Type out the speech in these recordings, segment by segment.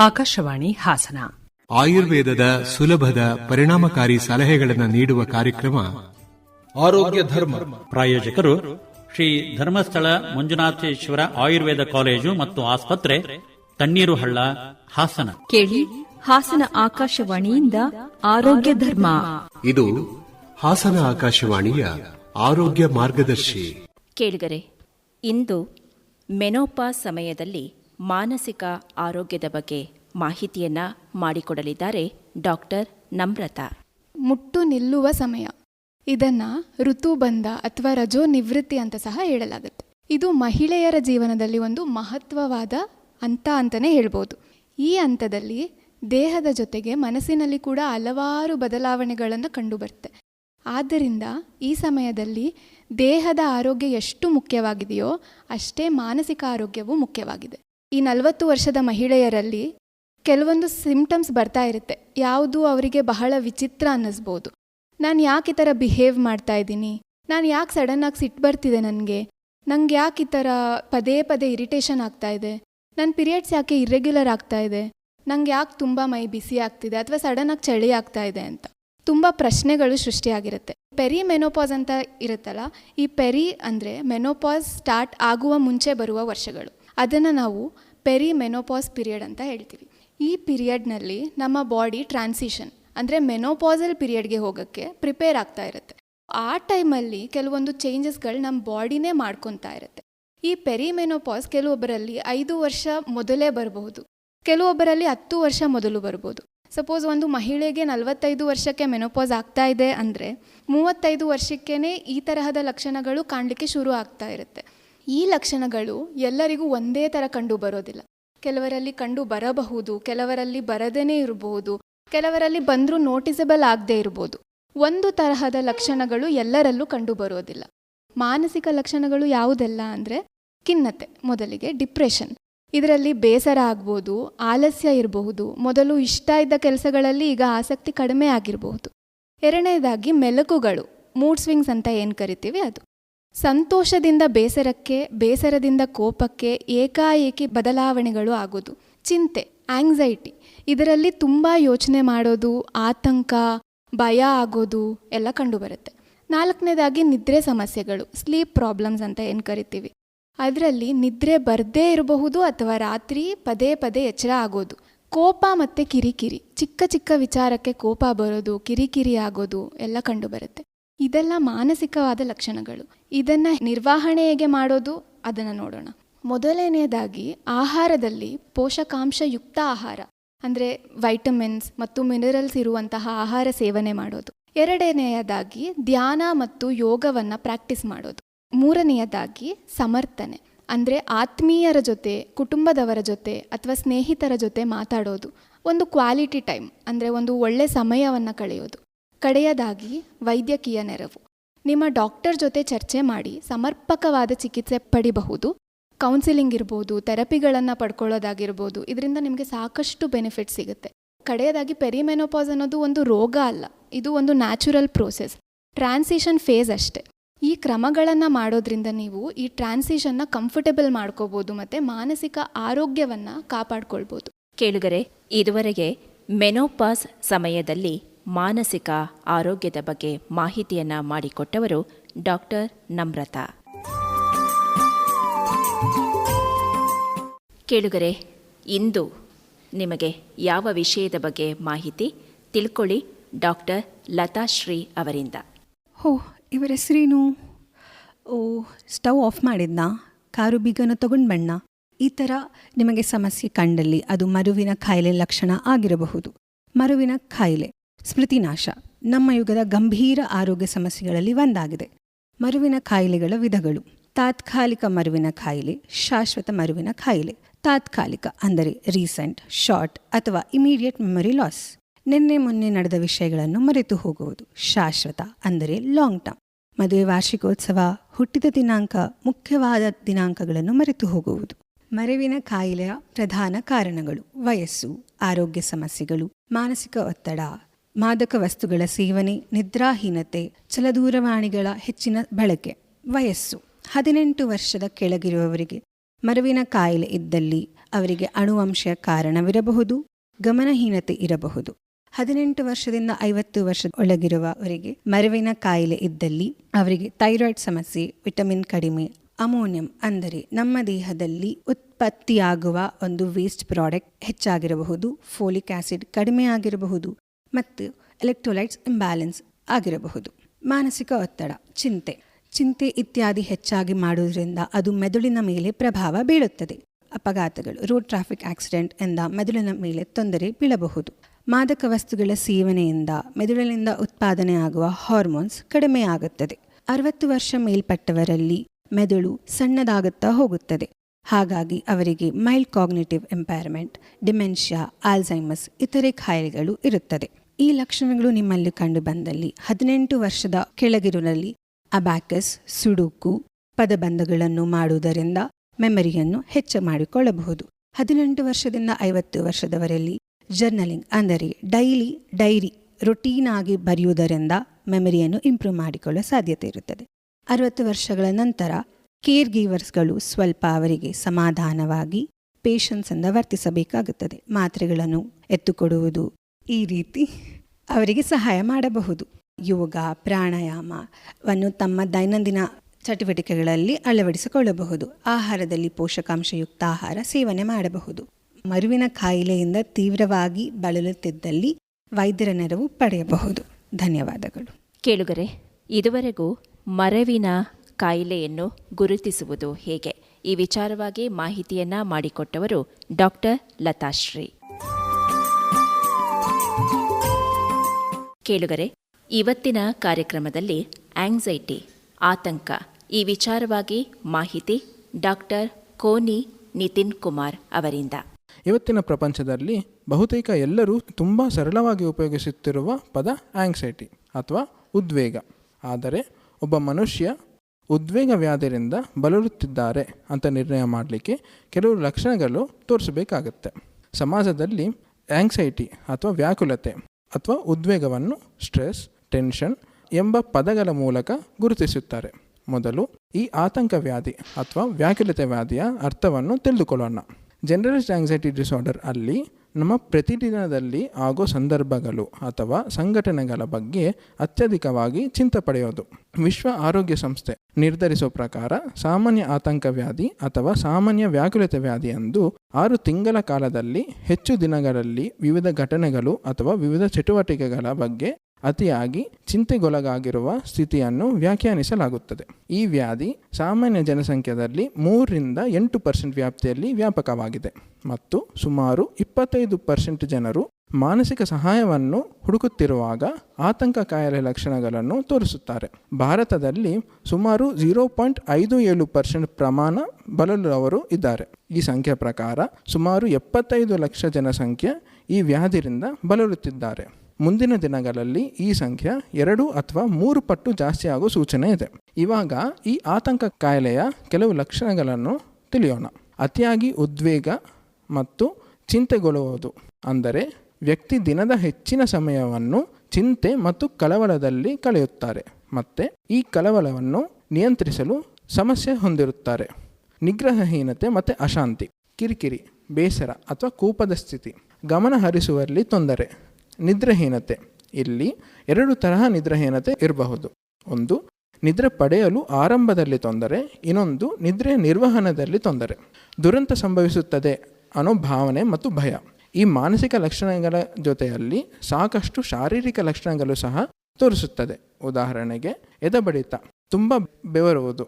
ಆಕಾಶವಾಣಿ ಹಾಸನ. ಆಯುರ್ವೇದದ ಸುಲಭದ ಪರಿಣಾಮಕಾರಿ ಸಲಹೆಗಳನ್ನು ನೀಡುವ ಕಾರ್ಯಕ್ರಮ ಆರೋಗ್ಯ ಧರ್ಮ. ಪ್ರಾಯೋಜಕರು ಶ್ರೀ ಧರ್ಮಸ್ಥಳ ಮಂಜುನಾಥೇಶ್ವರ ಆಯುರ್ವೇದ ಕಾಲೇಜು ಮತ್ತು ಆಸ್ಪತ್ರೆ ತಣ್ಣೀರು ಹಳ್ಳ ಹಾಸನ. ಕೇಳಿ ಹಾಸನ ಆಕಾಶವಾಣಿಯಿಂದ ಆರೋಗ್ಯ ಧರ್ಮ. ಇದು ಹಾಸನ ಆಕಾಶವಾಣಿಯ ಆರೋಗ್ಯ ಮಾರ್ಗದರ್ಶಿ. ಕೇಳಿಗರೆ ಇಂದು ಮೆನೋಪಾ ಸಮಯದಲ್ಲಿ ಮಾನಸಿಕ ಆರೋಗ್ಯದ ಬಗ್ಗೆ ಮಾಹಿತಿಯನ್ನ ಮಾಡಿಕೊಡಲಿದ್ದಾರೆ ಡಾಕ್ಟರ್ ನಮ್ರತಾ. ಮುಟ್ಟು ನಿಲ್ಲುವ ಸಮಯ. ಇದನ್ನ ಋತುಬಂಧ ಅಥವಾ ರಜೋ ನಿವೃತ್ತಿ ಅಂತ ಸಹ ಹೇಳಲಾಗುತ್ತೆ. ಇದು ಮಹಿಳೆಯರ ಜೀವನದಲ್ಲಿ ಒಂದು ಮಹತ್ವವಾದ ಹಂತ ಅಂತಲೇ ಹೇಳ್ಬೋದು. ಈ ಹಂತದಲ್ಲಿ ದೇಹದ ಜೊತೆಗೆ ಮನಸ್ಸಿನಲ್ಲಿ ಕೂಡ ಹಲವಾರು ಬದಲಾವಣೆಗಳನ್ನು ಕಂಡುಬರುತ್ತೆ. ಆದ್ದರಿಂದ ಈ ಸಮಯದಲ್ಲಿ ದೇಹದ ಆರೋಗ್ಯ ಎಷ್ಟು ಮುಖ್ಯವಾಗಿದೆಯೋ ಅಷ್ಟೇ ಮಾನಸಿಕ ಆರೋಗ್ಯವೂ ಮುಖ್ಯವಾಗಿದೆ. ಈ ನಲವತ್ತು ವರ್ಷದ ಮಹಿಳೆಯರಲ್ಲಿ ಕೆಲವೊಂದು ಸಿಂಪ್ಟಮ್ಸ್ ಬರ್ತಾ ಇರುತ್ತೆ. ಯಾವುದು ಅವರಿಗೆ ಬಹಳ ವಿಚಿತ್ರ ಅನ್ನಿಸ್ಬೋದು. ನಾನು ಯಾಕೆ ಈ ಥರ ಬಿಹೇವ್ ಮಾಡ್ತಾ ಇದ್ದೀನಿ? ನಾನು ಯಾಕೆ ಸಡನ್ನಾಗಿ ಸಿಟ್ಟು ಬರ್ತಿದೆ ನನಗೆ? ನಂಗೆ ಯಾಕೆ ಈ ಥರ ಪದೇ ಪದೇ ಇರಿಟೇಷನ್ ಆಗ್ತಾ ಇದೆ? ನನ್ನ ಪಿರಿಯಡ್ಸ್ ಯಾಕೆ ಇರ್ರೆಗ್ಯುಲರ್ ಆಗ್ತಾ ಇದೆ? ನಂಗೆ ಯಾಕೆ ತುಂಬ ಮೈ ಬಿಸಿ ಆಗ್ತಿದೆ ಅಥವಾ ಸಡನ್ನಾಗಿ ಚಳಿ ಆಗ್ತಾ ಇದೆ ಅಂತ. ತುಂಬ ಪ್ರಶ್ನೆಗಳು ಸೃಷ್ಟಿಯಾಗಿರುತ್ತೆ. ಪೆರಿ ಮೆನೋಪಾಸ್ ಅಂತ ಇರುತ್ತಲ್ಲ, ಈ ಪೆರಿ ಅಂದರೆ ಮೆನೋಪಾಸ್ ಸ್ಟಾರ್ಟ್ ಆಗುವ ಮುಂಚೆ ಬರುವ ವರ್ಷಗಳು. ಅದನ್ನು ನಾವು ಪೆರಿ ಮೆನೋಪಾಸ್ ಪೀರಿಯಡ್ ಅಂತ ಹೇಳ್ತೀವಿ. ಈ ಪಿರಿಯಡ್ನಲ್ಲಿ ನಮ್ಮ ಬಾಡಿ ಟ್ರಾನ್ಸಿಷನ್ ಅಂದರೆ ಮೆನೋಪಾಸಲ್ ಪಿರಿಯಡ್ಗೆ ಹೋಗೋಕ್ಕೆ ಪ್ರಿಪೇರ್ ಆಗ್ತಾ ಇರುತ್ತೆ. ಆ ಟೈಮಲ್ಲಿ ಕೆಲವೊಂದು ಚೇಂಜಸ್ಗಳು ನಮ್ಮ ಬಾಡಿನೇ ಮಾಡ್ಕೊತಾ ಇರುತ್ತೆ. ಈ ಪೆರಿಮೆನೋಪಾಸ್ ಕೆಲವೊಬ್ಬರಲ್ಲಿ ಐದು ವರ್ಷ ಮೊದಲೇ ಬರಬಹುದು, ಕೆಲವೊಬ್ಬರಲ್ಲಿ ಹತ್ತು ವರ್ಷ ಮೊದಲು ಬರ್ಬೋದು ಸಪೋಸ್ ಒಂದು ಮಹಿಳೆಗೆ ನಲವತ್ತೈದು ವರ್ಷಕ್ಕೆ ಮೆನೋಪಾಸ್ ಆಗ್ತಾ ಇದೆ ಅಂದರೆ ಮೂವತ್ತೈದು ವರ್ಷಕ್ಕೇ ಈ ತರಹದ ಲಕ್ಷಣಗಳು ಕಾಣಲಿಕ್ಕೆ ಶುರು ಆಗ್ತಾ ಇರುತ್ತೆ. ಈ ಲಕ್ಷಣಗಳು ಎಲ್ಲರಿಗೂ ಒಂದೇ ಥರ ಕಂಡು ಬರೋದಿಲ್ಲ. ಕೆಲವರಲ್ಲಿ ಕಂಡು ಬರಬಹುದು, ಕೆಲವರಲ್ಲಿ ಬರದೇನೆ ಇರಬಹುದು ಕೆಲವರಲ್ಲಿ ಬಂದರೂ ನೋಟಿಸಬಲ್ ಆಗದೇ ಇರ್ಬೋದು. ಒಂದು ತರಹದ ಲಕ್ಷಣಗಳು ಎಲ್ಲರಲ್ಲೂ ಕಂಡು ಬರೋದಿಲ್ಲ. ಮಾನಸಿಕ ಲಕ್ಷಣಗಳು ಯಾವುದೆಲ್ಲ ಅಂದರೆ ಖಿನ್ನತೆ, ಮೊದಲಿಗೆ ಡಿಪ್ರೆಷನ್ ಇದರಲ್ಲಿ ಬೇಸರ ಆಗ್ಬೋದು, ಆಲಸ್ಯ ಇರಬಹುದು, ಮೊದಲು ಇಷ್ಟ ಇದ್ದ ಕೆಲಸಗಳಲ್ಲಿ ಈಗ ಆಸಕ್ತಿ ಕಡಿಮೆ ಆಗಿರಬಹುದು. ಎರಡನೇದಾಗಿ ಮೆಲುಕುಗಳು ಮೂಡ್ ಸ್ವಿಂಗ್ಸ್ ಅಂತ ಏನು ಕರಿತೀವಿ ಅದು. ಸಂತೋಷದಿಂದ ಬೇಸರಕ್ಕೆ, ಬೇಸರದಿಂದ ಕೋಪಕ್ಕೆ, ಏಕಾಏಕಿ ಬದಲಾವಣೆಗಳು ಆಗೋದು. ಚಿಂತೆ ಆಂಗ್ಸೈಟಿ ಇದರಲ್ಲಿ ತುಂಬ ಯೋಚನೆ ಮಾಡೋದು, ಆತಂಕ, ಭಯ ಆಗೋದು ಎಲ್ಲ ಕಂಡುಬರುತ್ತೆ. ನಾಲ್ಕನೇದಾಗಿ ನಿದ್ರೆ ಸಮಸ್ಯೆಗಳು ಸ್ಲೀಪ್ ಪ್ರಾಬ್ಲಮ್ಸ್ ಅಂತ ಏನು ಕರಿತೀವಿ. ಅದರಲ್ಲಿ ನಿದ್ರೆ ಬರದೇ ಇರಬಹುದು ಅಥವಾ ರಾತ್ರಿ ಪದೇ ಪದೇ ಎಚ್ಚರ ಆಗೋದು. ಕೋಪ ಮತ್ತು ಕಿರಿಕಿರಿ, ಚಿಕ್ಕ ಚಿಕ್ಕ ವಿಚಾರಕ್ಕೆ ಕೋಪ ಬರೋದು, ಕಿರಿಕಿರಿ ಆಗೋದು ಎಲ್ಲ ಕಂಡುಬರುತ್ತೆ. ಇದೆಲ್ಲ ಮಾನಸಿಕವಾದ ಲಕ್ಷಣಗಳು. ಇದನ್ನು ನಿರ್ವಹಣೆ ಹೇಗೆ ಮಾಡೋದು? ಅದನ್ನು ನೋಡೋಣ. ಮೊದಲನೆಯದಾಗಿ ಆಹಾರದಲ್ಲಿ ಪೋಷಕಾಂಶಯುಕ್ತ ಆಹಾರ, ಅಂದರೆ ವೈಟಮಿನ್ಸ್ ಮತ್ತು ಮಿನರಲ್ಸ್ ಇರುವಂತಹ ಆಹಾರ ಸೇವನೆ ಮಾಡೋದು. ಎರಡನೆಯದಾಗಿ ಧ್ಯಾನ ಮತ್ತು ಯೋಗವನ್ನು ಪ್ರಾಕ್ಟೀಸ್ ಮಾಡೋದು. ಮೂರನೆಯದಾಗಿ ಸಮರ್ಥನೆ, ಅಂದರೆ ಆತ್ಮೀಯರ ಜೊತೆ, ಕುಟುಂಬದವರ ಜೊತೆ ಅಥವಾ ಸ್ನೇಹಿತರ ಜೊತೆ ಮಾತಾಡೋದು. ಒಂದು ಕ್ವಾಲಿಟಿ ಟೈಮ್ ಅಂದರೆ ಒಂದು ಒಳ್ಳೆ ಸಮಯವನ್ನು ಕಳೆಯೋದು. ಕಡೆಯದಾಗಿ ವೈದ್ಯಕೀಯ ನೆರವು. ನಿಮ್ಮ ಡಾಕ್ಟರ್ ಜೊತೆ ಚರ್ಚೆ ಮಾಡಿ ಸಮರ್ಪಕವಾದ ಚಿಕಿತ್ಸೆ ಪಡಿಬಹುದು. ಕೌನ್ಸಿಲಿಂಗ್ ಇರ್ಬೋದು, ಥೆರಪಿಗಳನ್ನು ಪಡ್ಕೊಳ್ಳೋದಾಗಿರ್ಬೋದು, ಇದರಿಂದ ನಿಮಗೆ ಸಾಕಷ್ಟು ಬೆನಿಫಿಟ್ ಸಿಗುತ್ತೆ. ಕಡೆಯದಾಗಿ ಪೆರಿಮೆನೋಪಾಸ್ ಅನ್ನೋದು ಒಂದು ರೋಗ ಅಲ್ಲ, ಇದು ಒಂದು ನ್ಯಾಚುರಲ್ ಪ್ರೋಸೆಸ್. ಟ್ರಾನ್ಸಿಷನ್ ಫೇಸ್ ಅಷ್ಟೇ. ಈ ಕ್ರಮಗಳನ್ನು ಮಾಡೋದ್ರಿಂದ ನೀವು ಈ ಟ್ರಾನ್ಸಿಷನ್ನ ಕಂಫರ್ಟಬಲ್ ಮಾಡ್ಕೋಬೋದು ಮತ್ತು ಮಾನಸಿಕ ಆರೋಗ್ಯವನ್ನು ಕಾಪಾಡ್ಕೊಳ್ಬೋದು. ಕೇಳುಗರೆ, ಇದುವರೆಗೆ ಮೆನೋಪಾಸ್ ಸಮಯದಲ್ಲಿ ಮಾನಸಿಕ ಆರೋಗ್ಯದ ಬಗ್ಗೆ ಮಾಹಿತಿಯನ್ನ ಮಾಡಿಕೊಟ್ಟವರು ಡಾಕ್ಟರ್ ನಮ್ರತಾ. ಕೇಳುಗರೆ, ಇಂದು ನಿಮಗೆ ಯಾವ ವಿಷಯದ ಬಗ್ಗೆ ಮಾಹಿತಿ ತಿಳ್ಕೊಳ್ಳಿ ಡಾಕ್ಟರ್ ಲತಾಶ್ರೀ ಅವರಿಂದ. ಓ ಇವರ ಹೆಸರೇನು? ಓ, ಸ್ಟವ್ ಆಫ್ ಮಾಡಿದ್ನಾ? ಕಾರು ಬೀಗನ ತಗೊಂಡು ಬಣ್ಣ ಈ ಥರ ನಿಮಗೆ ಸಮಸ್ಯೆ ಕಂಡಲ್ಲಿ ಅದು ಮರುವಿನ ಕಾಯಿಲೆ ಲಕ್ಷಣ ಆಗಿರಬಹುದು. ಮರುವಿನ ಕಾಯಿಲೆ ಸ್ಮೃತಿನಾಶ ನಮ್ಮ ಯುಗದ ಗಂಭೀರ ಆರೋಗ್ಯ ಸಮಸ್ಯೆಗಳಲ್ಲಿ ಒಂದಾಗಿದೆ. ಮರುವಿನ ಕಾಯಿಲೆಗಳ ವಿಧಗಳು. ತಾತ್ಕಾಲಿಕ ಮರುವಿನ ಕಾಯಿಲೆ ಶಾಶ್ವತ ಮರುವಿನ ಕಾಯಿಲೆ ತಾತ್ಕಾಲಿಕ ಅಂದರೆ ರೀಸೆಂಟ್, ಶಾರ್ಟ್ ಅಥವಾ ಇಮಿಡಿಯೇಟ್ ಮೆಮೊರಿ ಲಾಸ್. ನಿನ್ನೆ ಮೊನ್ನೆ ನಡೆದ ವಿಷಯಗಳನ್ನು ಮರೆತು ಹೋಗುವುದು. ಶಾಶ್ವತ ಅಂದರೆ ಲಾಂಗ್ ಟರ್ಮ್. ಮದುವೆ ವಾರ್ಷಿಕೋತ್ಸವ, ಹುಟ್ಟಿದ ದಿನಾಂಕ, ಮುಖ್ಯವಾದ ದಿನಾಂಕಗಳನ್ನು ಮರೆತು ಹೋಗುವುದು. ಮರೆವಿನ ಕಾಯಿಲೆಯ ಪ್ರಧಾನ ಕಾರಣಗಳು. ವಯಸ್ಸು, ಆರೋಗ್ಯ ಸಮಸ್ಯೆಗಳು, ಮಾನಸಿಕ ಒತ್ತಡ ಮಾದಕ ವಸ್ತುಗಳ ಸೇವನೆ, ನಿದ್ರಾಹೀನತೆ ಚಲದೂರವಾಣಿಗಳ ಹೆಚ್ಚಿನ ಬಳಕೆ, ವಯಸ್ಸು, ಹದಿನೆಂಟು ವರ್ಷದ ಕೆಳಗಿರುವವರಿಗೆ ಮರುವಿನ ಕಾಯಿಲೆ ಇದ್ದಲ್ಲಿ ಅವರಿಗೆ ಅಣುವಂಶ ಕಾರಣವಿರಬಹುದು, ಗಮನಹೀನತೆ ಇರಬಹುದು. ಹದಿನೆಂಟು ವರ್ಷದಿಂದ ಐವತ್ತು ವರ್ಷದ ಒಳಗಿರುವವರಿಗೆ ಮರವಿನ ಕಾಯಿಲೆ ಇದ್ದಲ್ಲಿ ಅವರಿಗೆ ಥೈರಾಯ್ಡ್ ಸಮಸ್ಯೆ, ವಿಟಮಿನ್ ಕಡಿಮೆ, ಅಮೋನಿಯಂ ಅಂದರೆ ನಮ್ಮ ದೇಹದಲ್ಲಿ ಉತ್ಪತ್ತಿಯಾಗುವ ಒಂದು ವೇಸ್ಟ್ ಪ್ರಾಡಕ್ಟ್ ಹೆಚ್ಚಾಗಿರಬಹುದು, ಫೋಲಿಕ್ ಆಸಿಡ್ ಕಡಿಮೆ ಆಗಿರಬಹುದು ಮತ್ತು ಎಲೆಕ್ಟ್ರೋಲೈಟ್ಸ್ ಇಂಬ್ಯಾಲೆನ್ಸ್ ಆಗಿರಬಹುದು. ಮಾನಸಿಕ ಒತ್ತಡ, ಚಿಂತೆ. ಚಿಂತೆ ಇತ್ಯಾದಿ ಹೆಚ್ಚಾಗಿ ಮಾಡುವುದರಿಂದ ಅದು ಮೆದುಳಿನ ಮೇಲೆ ಪ್ರಭಾವ ಬೀಳುತ್ತದೆ. ಅಪಘಾತಗಳು ರೋಡ್ ಟ್ರಾಫಿಕ್ ಆಕ್ಸಿಡೆಂಟ್ ಎಂದ ಮೆದುಳಿನ ಮೇಲೆ ತೊಂದರೆ ಬೀಳಬಹುದು. ಮಾದಕ ವಸ್ತುಗಳ ಸೇವನೆಯಿಂದ ಮೆದುಳಿನಿಂದ ಉತ್ಪಾದನೆಯಾಗುವ ಹಾರ್ಮೋನ್ಸ್ ಕಡಿಮೆಯಾಗುತ್ತದೆ. ಅರವತ್ತು ವರ್ಷ ಮೇಲ್ಪಟ್ಟವರಲ್ಲಿ ಮೆದುಳು ಸಣ್ಣದಾಗುತ್ತಾ ಹೋಗುತ್ತದೆ. ಹಾಗಾಗಿ ಅವರಿಗೆ mild cognitive impairment dementia Alzheimer's ಇತರೆ ಖಾಯಿಲೆಗಳು ಇರುತ್ತದೆ. ಈ ಲಕ್ಷಣಗಳು ನಿಮ್ಮಲ್ಲಿ ಕಂಡು ಬಂದಲ್ಲಿ ಹದಿನೆಂಟು ವರ್ಷದ ಕೆಳಗಿರುವಲ್ಲಿ ಅಬ್ಯಾಕಸ್, ಸುಡುಕು, ಪದಬಂಧಗಳನ್ನು ಮಾಡುವುದರಿಂದ ಮೆಮರಿಯನ್ನು ಹೆಚ್ಚು ಮಾಡಿಕೊಳ್ಳಬಹುದು. ಹದಿನೆಂಟು ವರ್ಷದಿಂದ ಐವತ್ತು ವರ್ಷದವರಲ್ಲಿ ಜರ್ನಲಿಂಗ್ ಅಂದರೆ ಡೈಲಿ ಡೈರಿ ರೊಟೀನ್ ಆಗಿ ಬರೆಯುವುದರಿಂದ ಮೆಮರಿಯನ್ನು ಇಂಪ್ರೂವ್ ಮಾಡಿಕೊಳ್ಳುವ ಸಾಧ್ಯತೆ ಇರುತ್ತದೆ. ಅರವತ್ತು ವರ್ಷಗಳ ನಂತರ ಕೇರ್ ಗೀವರ್ಸ್ಗಳು ಸ್ವಲ್ಪ ಅವರಿಗೆ ಸಮಾಧಾನವಾಗಿ ಪೇಷನ್ಸಿಂದ ವರ್ತಿಸಬೇಕಾಗುತ್ತದೆ. ಮಾತ್ರೆಗಳನ್ನು ಎತ್ತುಕೊಡುವುದು ಈ ರೀತಿ ಅವರಿಗೆ ಸಹಾಯ ಮಾಡಬಹುದು. ಯೋಗ ಪ್ರಾಣಾಯಾಮವನ್ನು ತಮ್ಮ ದೈನಂದಿನ ಚಟುವಟಿಕೆಗಳಲ್ಲಿ ಅಳವಡಿಸಿಕೊಳ್ಳಬಹುದು. ಆಹಾರದಲ್ಲಿ ಪೋಷಕಾಂಶಯುಕ್ತ ಆಹಾರ ಸೇವನೆ ಮಾಡಬಹುದು. ಮರುವಿನ ಕಾಯಿಲೆಯಿಂದ ತೀವ್ರವಾಗಿ ಬಳಲುತ್ತಿದ್ದಲ್ಲಿ ವೈದ್ಯರ ನೆರವು ಪಡೆಯಬಹುದು. ಧನ್ಯವಾದಗಳು. ಕೇಳುಗರೆ, ಇದುವರೆಗೂ ಮರವಿನ ಕಾಯಿಲೆಯನ್ನು ಗುರುತಿಸುವುದು ಹೇಗೆ? ಈ ವಿಚಾರವಾಗಿ ಮಾಹಿತಿಯನ್ನ ಮಾಡಿಕೊಟ್ಟವರು ಡಾಕ್ಟರ್ ಲತಾಶ್ರೀ. ಕೇಳುಗರೆ, ಇವತ್ತಿನ ಕಾರ್ಯಕ್ರಮದಲ್ಲಿ ಆಂಗ್ಸೈಟಿ ಆತಂಕ, ಈ ವಿಚಾರವಾಗಿ ಮಾಹಿತಿ ಡಾಕ್ಟರ್ ಕೋನಿ ನಿತಿನ್ ಕುಮಾರ್ ಅವರಿಂದ. ಇವತ್ತಿನ ಪ್ರಪಂಚದಲ್ಲಿ ಬಹುತೇಕ ಎಲ್ಲರೂ ತುಂಬ ಸರಳವಾಗಿ ಉಪಯೋಗಿಸುತ್ತಿರುವ ಪದ ಆಂಗ್ಸೈಟಿ ಅಥವಾ ಉದ್ವೇಗ. ಆದರೆ ಒಬ್ಬ ಮನುಷ್ಯ ಉದ್ವೇಗ ವ್ಯಾಧಿಯಿಂದ ಬಳಲುತ್ತಿದ್ದಾರೆ ಅಂತ ನಿರ್ಣಯ ಮಾಡಲಿಕ್ಕೆ ಕೆಲವು ಲಕ್ಷಣಗಳು ತೋರಿಸಬೇಕಾಗತ್ತೆ. ಸಮಾಜದಲ್ಲಿ ಆಂಗ್ಸೈಟಿ ಅಥವಾ ವ್ಯಾಕುಲತೆ ಅಥವಾ ಉದ್ವೇಗವನ್ನು, ಸ್ಟ್ರೆಸ್, ಟೆನ್ಷನ್ ಎಂಬ ಪದಗಳ ಮೂಲಕ ಗುರುತಿಸುತ್ತಾರೆ. ಮೊದಲು ಈ ಆತಂಕ ವ್ಯಾಧಿ ಅಥವಾ ವ್ಯಾಕುಲತೆ ವ್ಯಾಧಿಯ ಅರ್ಥವನ್ನು ತಿಳಿದುಕೊಳ್ಳೋಣ. ಜನರಲ್ ಆಂಗ್ಸೈಟಿ ಡಿಸಾರ್ಡರ್ ಅಲ್ಲಿ ನಮ್ಮ ಪ್ರತಿದಿನದಲ್ಲಿ ಆಗೋ ಸಂದರ್ಭಗಳು ಅಥವಾ ಸಂಘಟನೆಗಳ ಬಗ್ಗೆ ಅತ್ಯಧಿಕವಾಗಿ ಚಿಂತೆ ಪಡೆಯೋದು. ವಿಶ್ವ ಆರೋಗ್ಯ ಸಂಸ್ಥೆ ನಿರ್ಧರಿಸೋ ಪ್ರಕಾರ ಸಾಮಾನ್ಯ ಆತಂಕ ವ್ಯಾಧಿ ಅಥವಾ ಸಾಮಾನ್ಯ ವ್ಯಾಕುಲತೆ ವ್ಯಾಧಿ ಎಂದು ಆರು ತಿಂಗಳ ಕಾಲದಲ್ಲಿ ಹೆಚ್ಚು ದಿನಗಳಲ್ಲಿ ವಿವಿಧ ಘಟನೆಗಳು ಅಥವಾ ವಿವಿಧ ಚಟುವಟಿಕೆಗಳ ಬಗ್ಗೆ ಅತಿಯಾಗಿ ಚಿಂತೆಗೊಳಗಾಗಿರುವ ಸ್ಥಿತಿಯನ್ನು ವ್ಯಾಖ್ಯಾನಿಸಲಾಗುತ್ತದೆ. ಈ ವ್ಯಾಧಿ ಸಾಮಾನ್ಯ ಜನಸಂಖ್ಯೆಯಲ್ಲಿ ಮೂರರಿಂದ ಎಂಟು ಪರ್ಸೆಂಟ್ ವ್ಯಾಪ್ತಿಯಲ್ಲಿ ವ್ಯಾಪಕವಾಗಿದೆ ಮತ್ತು ಸುಮಾರು ಇಪ್ಪತ್ತೈದು ಪರ್ಸೆಂಟ್ ಜನರು ಮಾನಸಿಕ ಸಹಾಯವನ್ನು ಹುಡುಕುತ್ತಿರುವಾಗ ಆತಂಕ ಕಾಯಿಲೆ ಲಕ್ಷಣಗಳನ್ನು ತೋರಿಸುತ್ತಾರೆ. ಭಾರತದಲ್ಲಿ ಸುಮಾರು ಜೀರೋ ಪಾಯಿಂಟ್ ಐದು ಏಳು ಪರ್ಸೆಂಟ್ ಪ್ರಮಾಣ ಬಳಲುವವರು ಇದ್ದಾರೆ. ಈ ಸಂಖ್ಯೆ ಪ್ರಕಾರ ಸುಮಾರು ಎಪ್ಪತ್ತೈದು ಲಕ್ಷ ಜನಸಂಖ್ಯೆ ಈ ವ್ಯಾಧಿಯಿಂದ ಬಳಲುತ್ತಿದ್ದಾರೆ. ಮುಂದಿನ ದಿನಗಳಲ್ಲಿ ಈ ಸಂಖ್ಯೆ ಎರಡು ಅಥವಾ ಮೂರು ಪಟ್ಟು ಜಾಸ್ತಿ ಆಗೋ ಸೂಚನೆ ಇದೆ. ಇವಾಗ ಈ ಆತಂಕ ಕಾಯಿಲೆಯ ಕೆಲವು ಲಕ್ಷಣಗಳನ್ನು ತಿಳಿಯೋಣ. ಅತಿಯಾಗಿ ಉದ್ವೇಗ ಮತ್ತು ಚಿಂತೆಗೊಳ್ಳುವುದು, ಅಂದರೆ ವ್ಯಕ್ತಿ ದಿನದ ಹೆಚ್ಚಿನ ಸಮಯವನ್ನು ಚಿಂತೆ ಮತ್ತು ಕಳವಳದಲ್ಲಿ ಕಳೆಯುತ್ತಾರೆ ಮತ್ತು ಈ ಕಳವಳವನ್ನು ನಿಯಂತ್ರಿಸಲು ಸಮಸ್ಯೆ ಹೊಂದಿರುತ್ತಾರೆ. ನಿಗ್ರಹಹೀನತೆ ಮತ್ತು ಅಶಾಂತಿ, ಕಿರಿಕಿರಿ, ಬೇಸರ ಅಥವಾ ಕೋಪದ ಸ್ಥಿತಿ, ಗಮನ ಹರಿಸುವಲ್ಲಿ ತೊಂದರೆ ನಿದ್ರಾಹೀನತೆ. ಇಲ್ಲಿ ಎರಡು ತರಹ ನಿದ್ರಹೀನತೆ ಇರಬಹುದು. ಒಂದು, ನಿದ್ರೆ ಪಡೆಯಲು ಆರಂಭದಲ್ಲಿ ತೊಂದರೆ, ಇನ್ನೊಂದು ನಿದ್ರೆ ನಿರ್ವಹಣದಲ್ಲಿ ತೊಂದರೆ. ದುರಂತ ಸಂಭವಿಸುತ್ತದೆ ಅನ್ನೋ ಭಾವನೆ ಮತ್ತು ಭಯ. ಈ ಮಾನಸಿಕ ಲಕ್ಷಣಗಳ ಜೊತೆಯಲ್ಲಿ ಸಾಕಷ್ಟು ಶಾರೀರಿಕ ಲಕ್ಷಣಗಳು ಸಹ ತೋರಿಸುತ್ತದೆ. ಉದಾಹರಣೆಗೆ, ಎದಬಡಿತ, ತುಂಬ ಬೆವರುವುದು,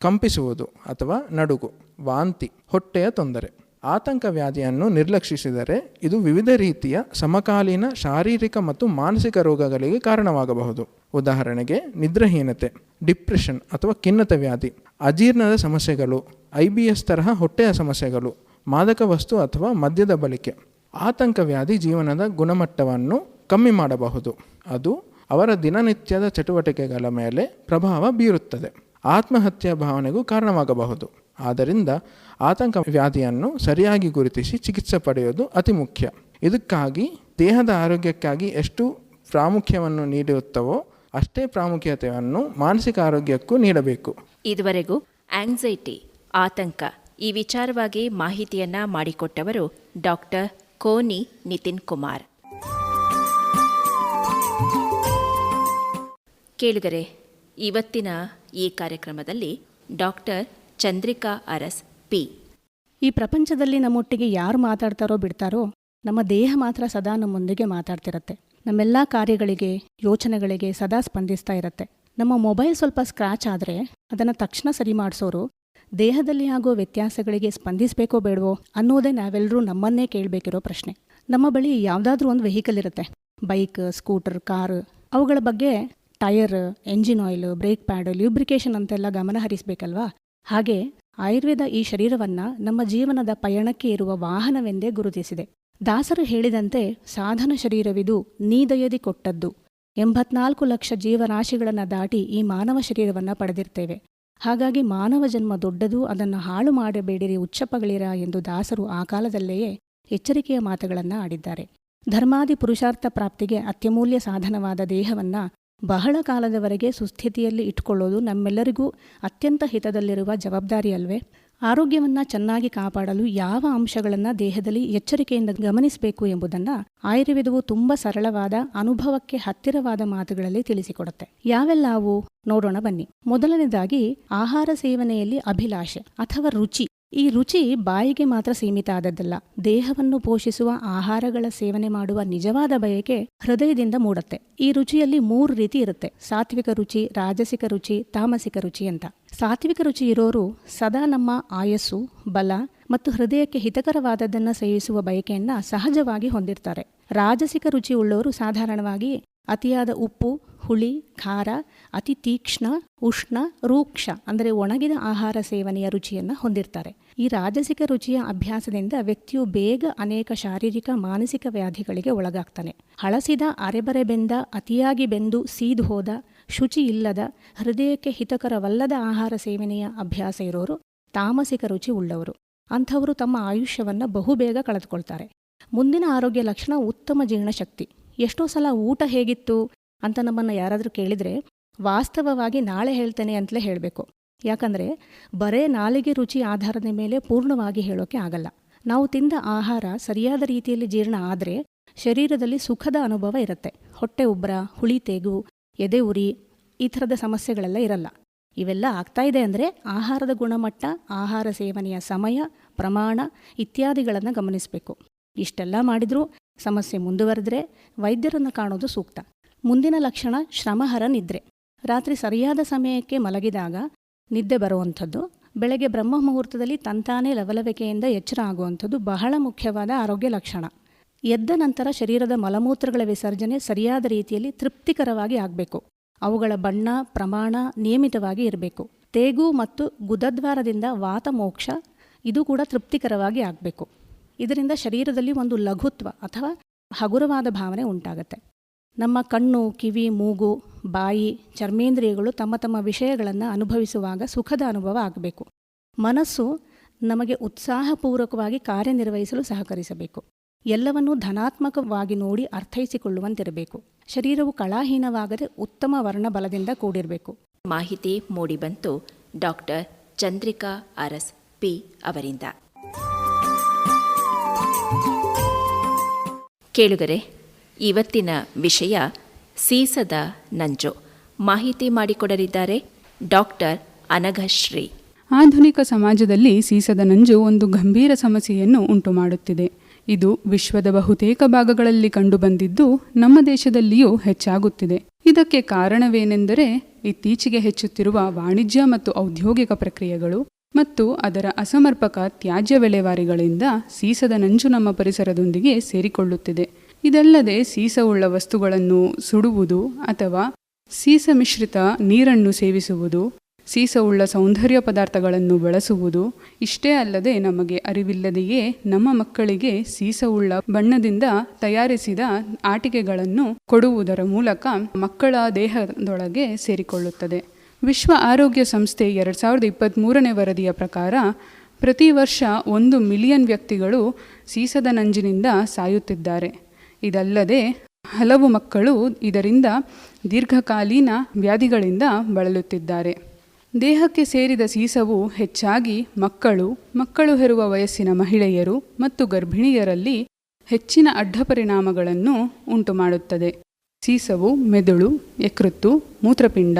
ಕಂಪಿಸುವುದು ಅಥವಾ ನಡುಗು, ವಾಂತಿ, ಹೊಟ್ಟೆಯ ತೊಂದರೆ. ಆತಂಕ ವ್ಯಾಧಿಯನ್ನು ನಿರ್ಲಕ್ಷಿಸಿದರೆ ಇದು ವಿವಿಧ ರೀತಿಯ ಸಮಕಾಲೀನ ಶಾರೀರಿಕ ಮತ್ತು ಮಾನಸಿಕ ರೋಗಗಳಿಗೆ ಕಾರಣವಾಗಬಹುದು. ಉದಾಹರಣೆಗೆ ನಿದ್ರಹೀನತೆ, ಡಿಪ್ರೆಷನ್ ಅಥವಾ ಖಿನ್ನತ ವ್ಯಾಧಿ, ಅಜೀರ್ಣದ ಸಮಸ್ಯೆಗಳು ಐ ಬಿ ಎಸ್ ತರಹ ಹೊಟ್ಟೆಯ ಸಮಸ್ಯೆಗಳು, ಮಾದಕ ವಸ್ತು ಅಥವಾ ಮದ್ಯದ ಬಳಕೆ ಆತಂಕ ವ್ಯಾಧಿ ಜೀವನದ ಗುಣಮಟ್ಟವನ್ನು ಕಮ್ಮಿ ಮಾಡಬಹುದು. ಅದು ಅವರ ದಿನನಿತ್ಯದ ಚಟುವಟಿಕೆಗಳ ಮೇಲೆ ಪ್ರಭಾವ ಬೀರುತ್ತದೆ. ಆತ್ಮಹತ್ಯೆ ಭಾವನೆಗೂ ಕಾರಣವಾಗಬಹುದು. ಆದ್ದರಿಂದ ಆತಂಕ ವ್ಯಾಧಿಯನ್ನು ಸರಿಯಾಗಿ ಗುರುತಿಸಿ ಚಿಕಿತ್ಸೆ ಪಡೆಯೋದು ಅತಿ ಮುಖ್ಯ. ಇದಕ್ಕಾಗಿ ದೇಹದ ಆರೋಗ್ಯಕ್ಕಾಗಿ ಎಷ್ಟು ಪ್ರಾಮುಖ್ಯವನ್ನು ನೀಡುತ್ತವೋ ಅಷ್ಟೇ ಪ್ರಾಮುಖ್ಯತೆಯನ್ನು ಮಾನಸಿಕ ಆರೋಗ್ಯಕ್ಕೂ ನೀಡಬೇಕು. ಇದುವರೆಗೂ ಆಂಗ್ಸೈಟಿ ಆತಂಕ ಈ ವಿಚಾರವಾಗಿ ಮಾಹಿತಿಯನ್ನ ಮಾಡಿಕೊಟ್ಟವರು ಡಾಕ್ಟರ್ ಕೋನಿ ನಿತಿನ್ ಕುಮಾರ್. ಕೇಳಿದರೆ ಇವತ್ತಿನ ಈ ಕಾರ್ಯಕ್ರಮದಲ್ಲಿ ಡಾಕ್ಟರ್ ಚಂದ್ರಿಕಾ ಅರಸ್, ಪಿ. ಈ ಪ್ರಪಂಚದಲ್ಲಿ ನಮ್ಮೊಟ್ಟಿಗೆ ಯಾರು ಮಾತಾಡ್ತಾರೋ ಬಿಡ್ತಾರೋ, ನಮ್ಮ ದೇಹ ಮಾತ್ರ ಸದಾ ನಮ್ಮೊಂದಿಗೆ ಮಾತಾಡ್ತಿರತ್ತೆ. ನಮ್ಮೆಲ್ಲ ಕಾರ್ಯಗಳಿಗೆ, ಯೋಚನೆಗಳಿಗೆ ಸದಾ ಸ್ಪಂದಿಸ್ತಾ ಇರತ್ತೆ. ನಮ್ಮ ಮೊಬೈಲ್ ಸ್ವಲ್ಪ ಸ್ಕ್ರಾಚ್ ಆದರೆ, ಅದನ್ನು ತಕ್ಷಣ ಸರಿ ಮಾಡಿಸೋರು, ದೇಹದಲ್ಲಿ ಆಗೋ ವ್ಯತ್ಯಾಸಗಳಿಗೆ ಸ್ಪಂದಿಸಬೇಕೋ ಬೇಡವೋ ಅನ್ನೋದೇ ನಾವೆಲ್ಲರೂ ನಮ್ಮನ್ನೇ ಕೇಳಬೇಕಿರೋ ಪ್ರಶ್ನೆ. ನಮ್ಮ ಬಳಿ ಯಾವುದಾದ್ರೂ ಒಂದು ವೆಹಿಕಲ್ ಇರುತ್ತೆ. ಬೈಕ್, ಸ್ಕೂಟರ್, ಕಾರು, ಅವುಗಳ ಬಗ್ಗೆ tyre, engine oil, brake pad, lubrication ಅಂತೆಲ್ಲ ಗಮನ ಹರಿಸಬೇಕಲ್ವಾ? ಹಾಗೆ ಆಯುರ್ವೇದ ಈ ಶರೀರವನ್ನ ನಮ್ಮ ಜೀವನದ ಪಯಣಕ್ಕೆ ಇರುವ ವಾಹನವೆಂದೇ ಗುರುತಿಸಿದೆ. ದಾಸರು ಹೇಳಿದಂತೆ ಸಾಧನ ಶರೀರವಿದು ನೀದಯದಿ ಕೊಟ್ಟದ್ದು. ಎಂಬತ್ನಾಲ್ಕು ಲಕ್ಷ ಜೀವರಾಶಿಗಳನ್ನು ದಾಟಿ ಈ ಮಾನವ ಶರೀರವನ್ನು ಪಡೆದಿರ್ತೇವೆ. ಹಾಗಾಗಿ ಮಾನವ ಜನ್ಮ ದೊಡ್ಡದು, ಅದನ್ನು ಹಾಳು ಮಾಡಬೇಡಿರಿ, ಉಚ್ಚಪಗಳಿರ ಎಂದು ದಾಸರು ಆ ಕಾಲದಲ್ಲೆಯೇ ಎಚ್ಚರಿಕೆಯ ಮಾತುಗಳನ್ನು ಆಡಿದ್ದಾರೆ. ಧರ್ಮಾದಿ ಪುರುಷಾರ್ಥ ಪ್ರಾಪ್ತಿಗೆ ಅತ್ಯಮೂಲ್ಯ ಸಾಧನವಾದ ದೇಹವನ್ನ ಬಹಳ ಕಾಲದವರೆಗೆ ಸುಸ್ಥಿತಿಯಲ್ಲಿ ಇಟ್ಕೊಳ್ಳೋದು ನಮ್ಮೆಲ್ಲರಿಗೂ ಅತ್ಯಂತ ಹಿತದಲ್ಲಿರುವ ಜವಾಬ್ದಾರಿ ಅಲ್ವೇ? ಆರೋಗ್ಯವನ್ನು ಚೆನ್ನಾಗಿ ಕಾಪಾಡಲು ಯಾವ ಅಂಶಗಳನ್ನು ದೇಹದಲ್ಲಿ ಎಚ್ಚರಿಕೆಯಿಂದ ಗಮನಿಸಬೇಕು ಎಂಬುದನ್ನು ಆಯುರ್ವೇದವು ತುಂಬ ಸರಳವಾದ, ಅನುಭವಕ್ಕೆ ಹತ್ತಿರವಾದ ಮಾತುಗಳಲ್ಲಿ ತಿಳಿಸಿಕೊಡುತ್ತೆ. ಯಾವೆಲ್ಲ ಅವು? ನೋಡೋಣ ಬನ್ನಿ. ಮೊದಲನೇದಾಗಿ, ಆಹಾರ ಸೇವನೆಯಲ್ಲಿ ಅಭಿಲಾಷೆ ಅಥವಾ ರುಚಿ. ಈ ರುಚಿ ಬಾಯಿಗೆ ಮಾತ್ರ ಸೀಮಿತ ಆದದ್ದಲ್ಲ. ದೇಹವನ್ನು ಪೋಷಿಸುವ ಆಹಾರಗಳ ಸೇವನೆ ಮಾಡುವ ನಿಜವಾದ ಬಯಕೆ ಹೃದಯದಿಂದ ಮೂಡುತ್ತೆ. ಈ ರುಚಿಯಲ್ಲಿ ಮೂರು ರೀತಿ ಇರುತ್ತೆ. ಸಾತ್ವಿಕ ರುಚಿ, ರಾಜಸಿಕ ರುಚಿ, ತಾಮಸಿಕ ರುಚಿ ಅಂತ. ಸಾತ್ವಿಕ ರುಚಿ ಇರೋರು ಸದಾ ನಮ್ಮ ಆಯಸ್ಸು, ಬಲ ಮತ್ತು ಹೃದಯಕ್ಕೆ ಹಿತಕರವಾದದ್ದನ್ನು ಸೇವಿಸುವ ಬಯಕೆಯನ್ನು ಸಹಜವಾಗಿ ಹೊಂದಿರ್ತಾರೆ. ರಾಜಸಿಕ ರುಚಿ ಉಳ್ಳವರು ಸಾಧಾರಣವಾಗಿ ಅತಿಯಾದ ಉಪ್ಪು ಹುಳಿ, ಖಾರ, ಅತಿ ತೀಕ್ಷ್ಣ, ಉಷ್ಣ, ರೂಕ್ಷ ಅಂದರೆ ಒಣಗಿದ ಆಹಾರ ಸೇವನೆಯ ರುಚಿಯನ್ನು ಹೊಂದಿರ್ತಾರೆ. ಈ ರಾಜಸಿಕ ರುಚಿಯ ಅಭ್ಯಾಸದಿಂದ ವ್ಯಕ್ತಿಯು ಬೇಗ ಅನೇಕ ಶಾರೀರಿಕ, ಮಾನಸಿಕ ವ್ಯಾಧಿಗಳಿಗೆ ಒಳಗಾಗ್ತಾನೆ. ಹಳಸಿದ ಅರೆಬರೆ ಬೆಂದ, ಅತಿಯಾಗಿ ಬೆಂದು ಸೀದು ಹೋದ, ಶುಚಿ ಇಲ್ಲದ, ಹೃದಯಕ್ಕೆ ಹಿತಕರವಲ್ಲದ ಆಹಾರ ಸೇವನೆಯ ಅಭ್ಯಾಸ ಇರೋರು ತಾಮಸಿಕ ರುಚಿ ಉಳ್ಳವರು. ಅಂಥವರು ತಮ್ಮ ಆಯುಷ್ಯವನ್ನು ಬಹುಬೇಗ ಕಳೆದುಕೊಳ್ತಾರೆ. ಮುಂದಿನ ಆರೋಗ್ಯ ಲಕ್ಷಣ ಉತ್ತಮ ಜೀರ್ಣಶಕ್ತಿ. ಎಷ್ಟೋ ಸಲ ಊಟ ಹೇಗಿತ್ತು? ಅಂತ ನಮ್ಮನ್ನು ಯಾರಾದರೂ ಕೇಳಿದರೆ ವಾಸ್ತವವಾಗಿ ನಾಳೆ ಹೇಳ್ತೇನೆ ಅಂತಲೇ ಹೇಳಬೇಕು. ಯಾಕಂದರೆ ಬರೇ ನಾಲಿಗೆ ರುಚಿ ಆಧಾರದ ಮೇಲೆ ಪೂರ್ಣವಾಗಿ ಹೇಳೋಕೆ ಆಗಲ್ಲ. ನಾವು ತಿಂದ ಆಹಾರ ಸರಿಯಾದ ರೀತಿಯಲ್ಲಿ ಜೀರ್ಣ ಆದರೆ ಶರೀರದಲ್ಲಿ ಸುಖದ ಅನುಭವ ಇರುತ್ತೆ. ಹೊಟ್ಟೆ ಉಬ್ಬರ, ಹುಳಿ ತೇಗು, ಎದೆ ಉರಿ ಈ ಥರದ ಸಮಸ್ಯೆಗಳೆಲ್ಲ ಇರಲ್ಲ. ಇವೆಲ್ಲ ಆಗ್ತಾ ಇದೆ ಅಂದರೆ ಆಹಾರದ ಗುಣಮಟ್ಟ, ಆಹಾರ ಸೇವನೆಯ ಸಮಯ, ಪ್ರಮಾಣ ಇತ್ಯಾದಿಗಳನ್ನು ಗಮನಿಸಬೇಕು. ಇಷ್ಟೆಲ್ಲ ಮಾಡಿದರೂ ಸಮಸ್ಯೆ ಮುಂದುವರೆದ್ರೆ ವೈದ್ಯರನ್ನು ಕಾಣೋದು ಸೂಕ್ತ. ಮುಂದಿನ ಲಕ್ಷಣ ಶ್ರಮಹರ ನಿದ್ರೆ. ರಾತ್ರಿ ಸರಿಯಾದ ಸಮಯಕ್ಕೆ ಮಲಗಿದಾಗ ನಿದ್ದೆ ಬರುವಂಥದ್ದು. ಬೆಳಗ್ಗೆ ಬ್ರಹ್ಮ ಮುಹೂರ್ತದಲ್ಲಿ ತಂತಾನೇ ಲವಲವಿಕೆಯಿಂದ ಎಚ್ಚರ ಆಗುವಂಥದ್ದು ಬಹಳ ಮುಖ್ಯವಾದ ಆರೋಗ್ಯ ಲಕ್ಷಣ. ಎದ್ದ ನಂತರ ಶರೀರದ ಮಲಮೂತ್ರಗಳ ವಿಸರ್ಜನೆ ಸರಿಯಾದ ರೀತಿಯಲ್ಲಿ ತೃಪ್ತಿಕರವಾಗಿ ಆಗಬೇಕು. ಅವುಗಳ ಬಣ್ಣ, ಪ್ರಮಾಣ ನಿಯಮಿತವಾಗಿ ಇರಬೇಕು. ತೇಗು ಮತ್ತು ಗುದದ್ವಾರದಿಂದ ವಾತ ಮೋಕ್ಷ, ಇದು ಕೂಡ ತೃಪ್ತಿಕರವಾಗಿ ಆಗಬೇಕು. ಇದರಿಂದ ಶರೀರದಲ್ಲಿ ಒಂದು ಲಘುತ್ವ ಅಥವಾ ಹಗುರವಾದ ಭಾವನೆ ಉಂಟಾಗತ್ತೆ. ನಮ್ಮ ಕಣ್ಣು, ಕಿವಿ, ಮೂಗು, ಬಾಯಿ, ಚರ್ಮೇಂದ್ರಿಯಗಳು ತಮ್ಮ ತಮ್ಮ ವಿಷಯಗಳನ್ನು ಅನುಭವಿಸುವಾಗ ಸುಖದ ಅನುಭವ ಆಗಬೇಕು. ಮನಸ್ಸು ನಮಗೆ ಉತ್ಸಾಹಪೂರ್ವಕವಾಗಿ ಕಾರ್ಯನಿರ್ವಹಿಸಲು ಸಹಕರಿಸಬೇಕು. ಎಲ್ಲವನ್ನೂ ಧನಾತ್ಮಕವಾಗಿ ನೋಡಿ ಅರ್ಥೈಸಿಕೊಳ್ಳುವಂತಿರಬೇಕು. ಶರೀರವು ಕಳಾಹೀನವಾಗದೆ ಉತ್ತಮ ವರ್ಣಬಲದಿಂದ ಕೂಡಿರಬೇಕು. ಮಾಹಿತಿ ಮೂಡಿಬಂತು ಡಾಕ್ಟರ್ ಚಂದ್ರಿಕಾ ಅರಸ್ ಪಿ ಅವರಿಂದ. ಕೇಳುಗರೆ ಇವತ್ತಿನ ವಿಷಯ ಸೀಸದ ನಂಜು. ಮಾಹಿತಿ ಮಾಡಿಕೊಡಲಿದ್ದಾರೆ ಡಾಕ್ಟರ್ ಅನಘಶ್ರೀ ಆಧುನಿಕ ಸಮಾಜದಲ್ಲಿ ಸೀಸದ ನಂಜು ಒಂದು ಗಂಭೀರ ಸಮಸ್ಯೆಯನ್ನು ಉಂಟುಮಾಡುತ್ತಿದೆ. ಇದು ವಿಶ್ವದ ಬಹುತೇಕ ಭಾಗಗಳಲ್ಲಿ ಕಂಡುಬಂದಿದ್ದು ನಮ್ಮ ದೇಶದಲ್ಲಿಯೂ ಹೆಚ್ಚಾಗುತ್ತಿದೆ. ಇದಕ್ಕೆ ಕಾರಣವೇನೆಂದರೆ ಇತ್ತೀಚೆಗೆ ಹೆಚ್ಚುತ್ತಿರುವ ವಾಣಿಜ್ಯ ಮತ್ತು ಔದ್ಯೋಗಿಕ ಪ್ರಕ್ರಿಯೆಗಳು ಮತ್ತು ಅದರ ಅಸಮರ್ಪಕ ತ್ಯಾಜ್ಯ ವಿಲೇವಾರಿಗಳಿಂದ ಸೀಸದ ನಂಜು ನಮ್ಮ ಪರಿಸರದೊಂದಿಗೆ ಸೇರಿಕೊಳ್ಳುತ್ತಿದೆ. ಇದಲ್ಲದೆ ಸೀಸವುಳ್ಳ ವಸ್ತುಗಳನ್ನು ಸುಡುವುದು ಅಥವಾ ಸೀಸ ಮಿಶ್ರಿತ ನೀರನ್ನು ಸೇವಿಸುವುದು, ಸೀಸವುಳ್ಳ ಸೌಂದರ್ಯ ಪದಾರ್ಥಗಳನ್ನು ಬಳಸುವುದು ಇಷ್ಟೇ ಅಲ್ಲದೆ ನಮಗೆ ಅರಿವಿಲ್ಲದೆಯೇ ನಮ್ಮ ಮಕ್ಕಳಿಗೆ ಸೀಸವುಳ್ಳ ಬಣ್ಣದಿಂದ ತಯಾರಿಸಿದ ಆಟಿಕೆಗಳನ್ನು ಕೊಡುವುದರ ಮೂಲಕ ಮಕ್ಕಳ ದೇಹದೊಳಗೆ ಸೇರಿಕೊಳ್ಳುತ್ತದೆ. ವಿಶ್ವ ಆರೋಗ್ಯ ಸಂಸ್ಥೆ ಎರಡು ಸಾವಿರದ ಇಪ್ಪತ್ತ್ಮೂರನೇ ವರದಿಯ ಪ್ರಕಾರ, ಪ್ರತಿ ವರ್ಷ ಒಂದು ಮಿಲಿಯನ್ ವ್ಯಕ್ತಿಗಳು ಸೀಸದ ನಂಜಿನಿಂದ ಸಾಯುತ್ತಿದ್ದಾರೆ. ಇದಲ್ಲದೆ ಹಲವು ಮಕ್ಕಳು ಇದರಿಂದ ದೀರ್ಘಕಾಲೀನ ವ್ಯಾಧಿಗಳಿಂದ ಬಳಲುತ್ತಿದ್ದಾರೆ. ದೇಹಕ್ಕೆ ಸೇರಿದ ಸೀಸವು ಹೆಚ್ಚಾಗಿ ಮಕ್ಕಳು ಮಕ್ಕಳು ಹೆರುವ ವಯಸ್ಸಿನ ಮಹಿಳೆಯರು ಮತ್ತು ಗರ್ಭಿಣಿಯರಲ್ಲಿ ಹೆಚ್ಚಿನ ಅಡ್ಡಪರಿಣಾಮಗಳನ್ನು ಉಂಟುಮಾಡುತ್ತದೆ. ಸೀಸವು ಮೆದುಳು, ಯಕೃತ್ತು, ಮೂತ್ರಪಿಂಡ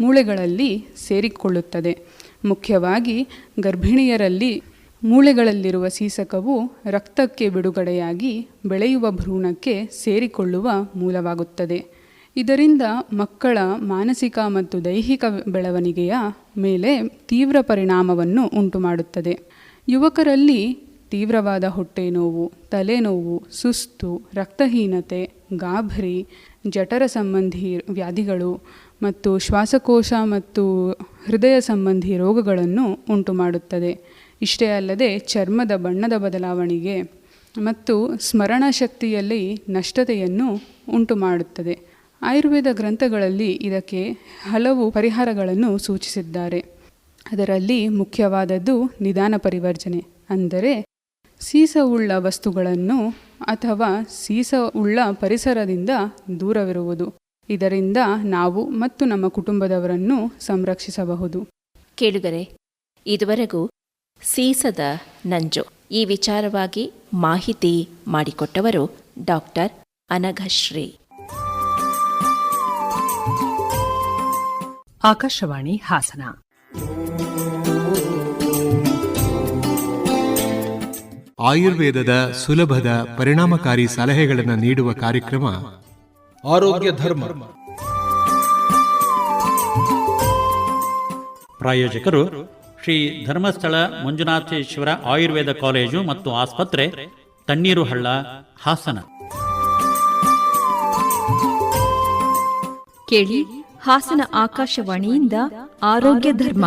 ಮೂಳೆಗಳಲ್ಲಿ ಸೇರಿಕೊಳ್ಳುತ್ತದೆ. ಮುಖ್ಯವಾಗಿ ಗರ್ಭಿಣಿಯರಲ್ಲಿ ಮೂಳೆಗಳಲ್ಲಿರುವ ಸೀಸಕವು ರಕ್ತಕ್ಕೆ ಬಿಡುಗಡೆಯಾಗಿ ಬೆಳೆಯುವ ಭ್ರೂಣಕ್ಕೆ ಸೇರಿಕೊಳ್ಳುವ ಮೂಲವಾಗುತ್ತದೆ. ಇದರಿಂದ ಮಕ್ಕಳ ಮಾನಸಿಕ ಮತ್ತು ದೈಹಿಕ ಬೆಳವಣಿಗೆಯ ಮೇಲೆ ತೀವ್ರ ಪರಿಣಾಮವನ್ನು ಉಂಟುಮಾಡುತ್ತದೆ. ಯುವಕರಲ್ಲಿ ತೀವ್ರವಾದ ಹೊಟ್ಟೆ ನೋವು ತಲೆನೋವು ಸುಸ್ತು, ರಕ್ತಹೀನತೆ ಗಾಭರಿ ಜಠರ ಸಂಬಂಧಿ ವ್ಯಾಧಿಗಳು ಮತ್ತು ಶ್ವಾಸಕೋಶ ಮತ್ತು ಹೃದಯ ಸಂಬಂಧಿ ರೋಗಗಳನ್ನು ಉಂಟುಮಾಡುತ್ತದೆ. ಇಷ್ಟೇ ಅಲ್ಲದೆ ಚರ್ಮದ ಬಣ್ಣದ ಬದಲಾವಣೆಗೆ ಮತ್ತು ಸ್ಮರಣ ಶಕ್ತಿಯಲ್ಲಿ ನಷ್ಟತೆಯನ್ನು ಉಂಟುಮಾಡುತ್ತದೆ. ಆಯುರ್ವೇದ ಗ್ರಂಥಗಳಲ್ಲಿ ಇದಕ್ಕೆ ಹಲವು ಪರಿಹಾರಗಳನ್ನು ಸೂಚಿಸಿದ್ದಾರೆ. ಅದರಲ್ಲಿ ಮುಖ್ಯವಾದದ್ದು ನಿಧಾನ ಪರಿವರ್ಜನೆ, ಅಂದರೆ ಸೀಸವುಳ್ಳ ವಸ್ತುಗಳನ್ನು ಅಥವಾ ಸೀಸವುಳ್ಳ ಪರಿಸರದಿಂದ ದೂರವಿರುವುದು. ಇದರಿಂದ ನಾವು ಮತ್ತು ನಮ್ಮ ಕುಟುಂಬದವರನ್ನು ಸಂರಕ್ಷಿಸಬಹುದು. ಕೇಳಿದರೆ ಇದುವರೆಗೂ ಸೀಸದ ನಂಜು. ಈ ವಿಚಾರವಾಗಿ ಮಾಹಿತಿ ಮಾಡಿಕೊಟ್ಟವರು ಡಾಕ್ಟರ್ ಅನಘಶ್ರೀ. ಆಕಾಶವಾಣಿ ಹಾಸನ. ಆಯುರ್ವೇದದ ಸುಲಭದ ಪರಿಣಾಮಕಾರಿ ಸಲಹೆಗಳನ್ನು ನೀಡುವ ಕಾರ್ಯಕ್ರಮ ಆರೋಗ್ಯ ಧರ್ಮ. ಪ್ರಾಯೋಜಕರು ಶ್ರೀ ಧರ್ಮಸ್ಥಳ ಮಂಜುನಾಥೇಶ್ವರ ಆಯುರ್ವೇದ ಕಾಲೇಜು ಮತ್ತು ಆಸ್ಪತ್ರೆ ತಣ್ಣೀರು ಹಳ್ಳ ಹಾಸನ. ಕೇಳಿ ಹಾಸನ ಆಕಾಶವಾಣಿಯಿಂದ ಆರೋಗ್ಯ ಧರ್ಮ.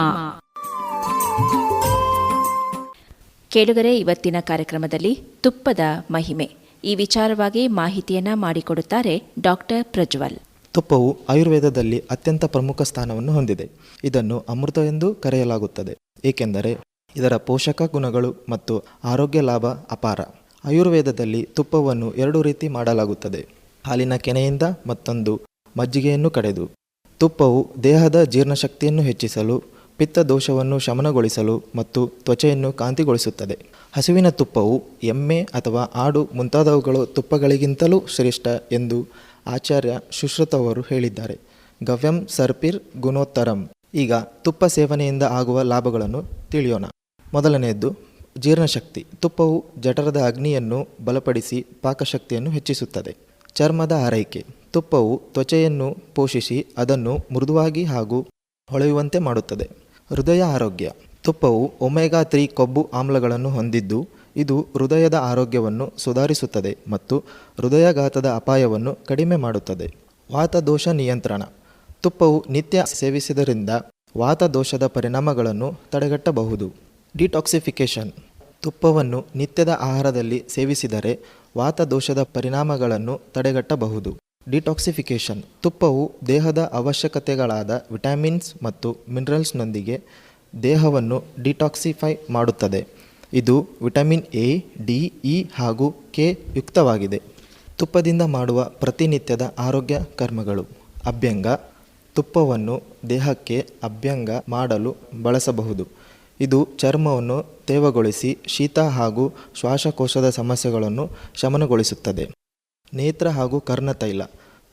ಕೇಳುಗರೆ ಇವತ್ತಿನ ಕಾರ್ಯಕ್ರಮದಲ್ಲಿ ತುಪ್ಪದ ಮಹಿಮೆ. ಈ ವಿಚಾರವಾಗಿ ಮಾಹಿತಿಯನ್ನ ಮಾಡಿಕೊಡುತ್ತಾರೆ ಡಾಕ್ಟರ್ ಪ್ರಜ್ವಲ್. ತುಪ್ಪವು ಆಯುರ್ವೇದದಲ್ಲಿ ಅತ್ಯಂತ ಪ್ರಮುಖ ಸ್ಥಾನವನ್ನು ಹೊಂದಿದೆ. ಇದನ್ನು ಅಮೃತ ಎಂದು ಕರೆಯಲಾಗುತ್ತದೆ. ಏಕೆಂದರೆ ಇದರ ಪೋಷಕ ಗುಣಗಳು ಮತ್ತು ಆರೋಗ್ಯ ಲಾಭ ಅಪಾರ. ಆಯುರ್ವೇದದಲ್ಲಿ ತುಪ್ಪವನ್ನು ಎರಡು ರೀತಿ ಮಾಡಲಾಗುತ್ತದೆ. ಹಾಲಿನ ಕೆನೆಯಿಂದ ಮತ್ತೊಂದು ಮಜ್ಜಿಗೆಯನ್ನು ಕಡೆದು. ತುಪ್ಪವು ದೇಹದ ಜೀರ್ಣಶಕ್ತಿಯನ್ನು ಹೆಚ್ಚಿಸಲು, ಪಿತ್ತ ದೋಷವನ್ನು ಶಮನಗೊಳಿಸಲು ಮತ್ತು ತ್ವಚೆಯನ್ನು ಕಾಂತಿಗೊಳಿಸುತ್ತದೆ. ಹಸುವಿನ ತುಪ್ಪವು ಎಮ್ಮೆ ಅಥವಾ ಆಡು ಮುಂತಾದವುಗಳು ತುಪ್ಪಗಳಿಗಿಂತಲೂ ಶ್ರೇಷ್ಠ ಎಂದು ಆಚಾರ್ಯ ಸುಶ್ರುತವರು ಹೇಳಿದ್ದಾರೆ. ಗವ್ಯಂ ಸರ್ಪಿರ್ ಗುಣೋತ್ತರಂ. ಈಗ ತುಪ್ಪ ಸೇವನೆಯಿಂದ ಆಗುವ ಲಾಭಗಳನ್ನು ತಿಳಿಯೋಣ. ಮೊದಲನೆಯದ್ದು, ಜೀರ್ಣಶಕ್ತಿ. ತುಪ್ಪವು ಜಠರದ ಅಗ್ನಿಯನ್ನು ಬಲಪಡಿಸಿ ಪಾಕಶಕ್ತಿಯನ್ನು ಹೆಚ್ಚಿಸುತ್ತದೆ. ಚರ್ಮದ ಆರೈಕೆ ತುಪ್ಪವು ತ್ವಚೆಯನ್ನು ಪೋಷಿಸಿ ಅದನ್ನು ಮೃದುವಾಗಿ ಹಾಗೂ ಹೊಳೆಯುವಂತೆ ಮಾಡುತ್ತದೆ. ಹೃದಯ ಆರೋಗ್ಯ. ತುಪ್ಪವು ಒಮೆಗಾ ತ್ರೀ ಕೊಬ್ಬು ಆಮ್ಲಗಳನ್ನು ಹೊಂದಿದ್ದು, ಇದು ಹೃದಯದ ಆರೋಗ್ಯವನ್ನು ಸುಧಾರಿಸುತ್ತದೆ ಮತ್ತು ಹೃದಯಘಾತದ ಅಪಾಯವನ್ನು ಕಡಿಮೆ ಮಾಡುತ್ತದೆ. ವಾತದೋಷ ನಿಯಂತ್ರಣ. ತುಪ್ಪವು ನಿತ್ಯ ಸೇವಿಸಿದರಿಂದ ವಾತದೋಷದ ಪರಿಣಾಮಗಳನ್ನು ತಡೆಗಟ್ಟಬಹುದು. ಡಿಟಾಕ್ಸಿಫಿಕೇಷನ್. ತುಪ್ಪವನ್ನು ನಿತ್ಯದ ಆಹಾರದಲ್ಲಿ ಸೇವಿಸಿದರೆ ವಾತದೋಷದ ಪರಿಣಾಮಗಳನ್ನು ತಡೆಗಟ್ಟಬಹುದು. ಡಿಟಾಕ್ಸಿಫಿಕೇಷನ್. ತುಪ್ಪವು ದೇಹದ ಅವಶ್ಯಕತೆಗಳಾದ ವಿಟಮಿನ್ಸ್ ಮತ್ತು ಮಿನರಲ್ಸ್ನೊಂದಿಗೆ ದೇಹವನ್ನು ಡಿಟಾಕ್ಸಿಫೈ ಮಾಡುತ್ತದೆ. ಇದು ವಿಟಮಿನ್ ಎ, ಡಿ, ಇ ಹಾಗೂ ಕೆ ಯುಕ್ತವಾಗಿದೆ. ತುಪ್ಪದಿಂದ ಮಾಡುವ ಪ್ರತಿನಿತ್ಯದ ಆರೋಗ್ಯ ಕರ್ಮಗಳು. ಅಭ್ಯಂಗ. ತುಪ್ಪವನ್ನು ದೇಹಕ್ಕೆ ಅಭ್ಯಂಗ ಮಾಡಲು ಬಳಸಬಹುದು. ಇದು ಚರ್ಮವನ್ನು ತೇವಗೊಳಿಸಿ ಶೀತ ಹಾಗೂ ಶ್ವಾಸಕೋಶದ ಸಮಸ್ಯೆಗಳನ್ನು ಶಮನಗೊಳಿಸುತ್ತದೆ. ನೇತ್ರ ಹಾಗೂ ಕರ್ಣತೈಲ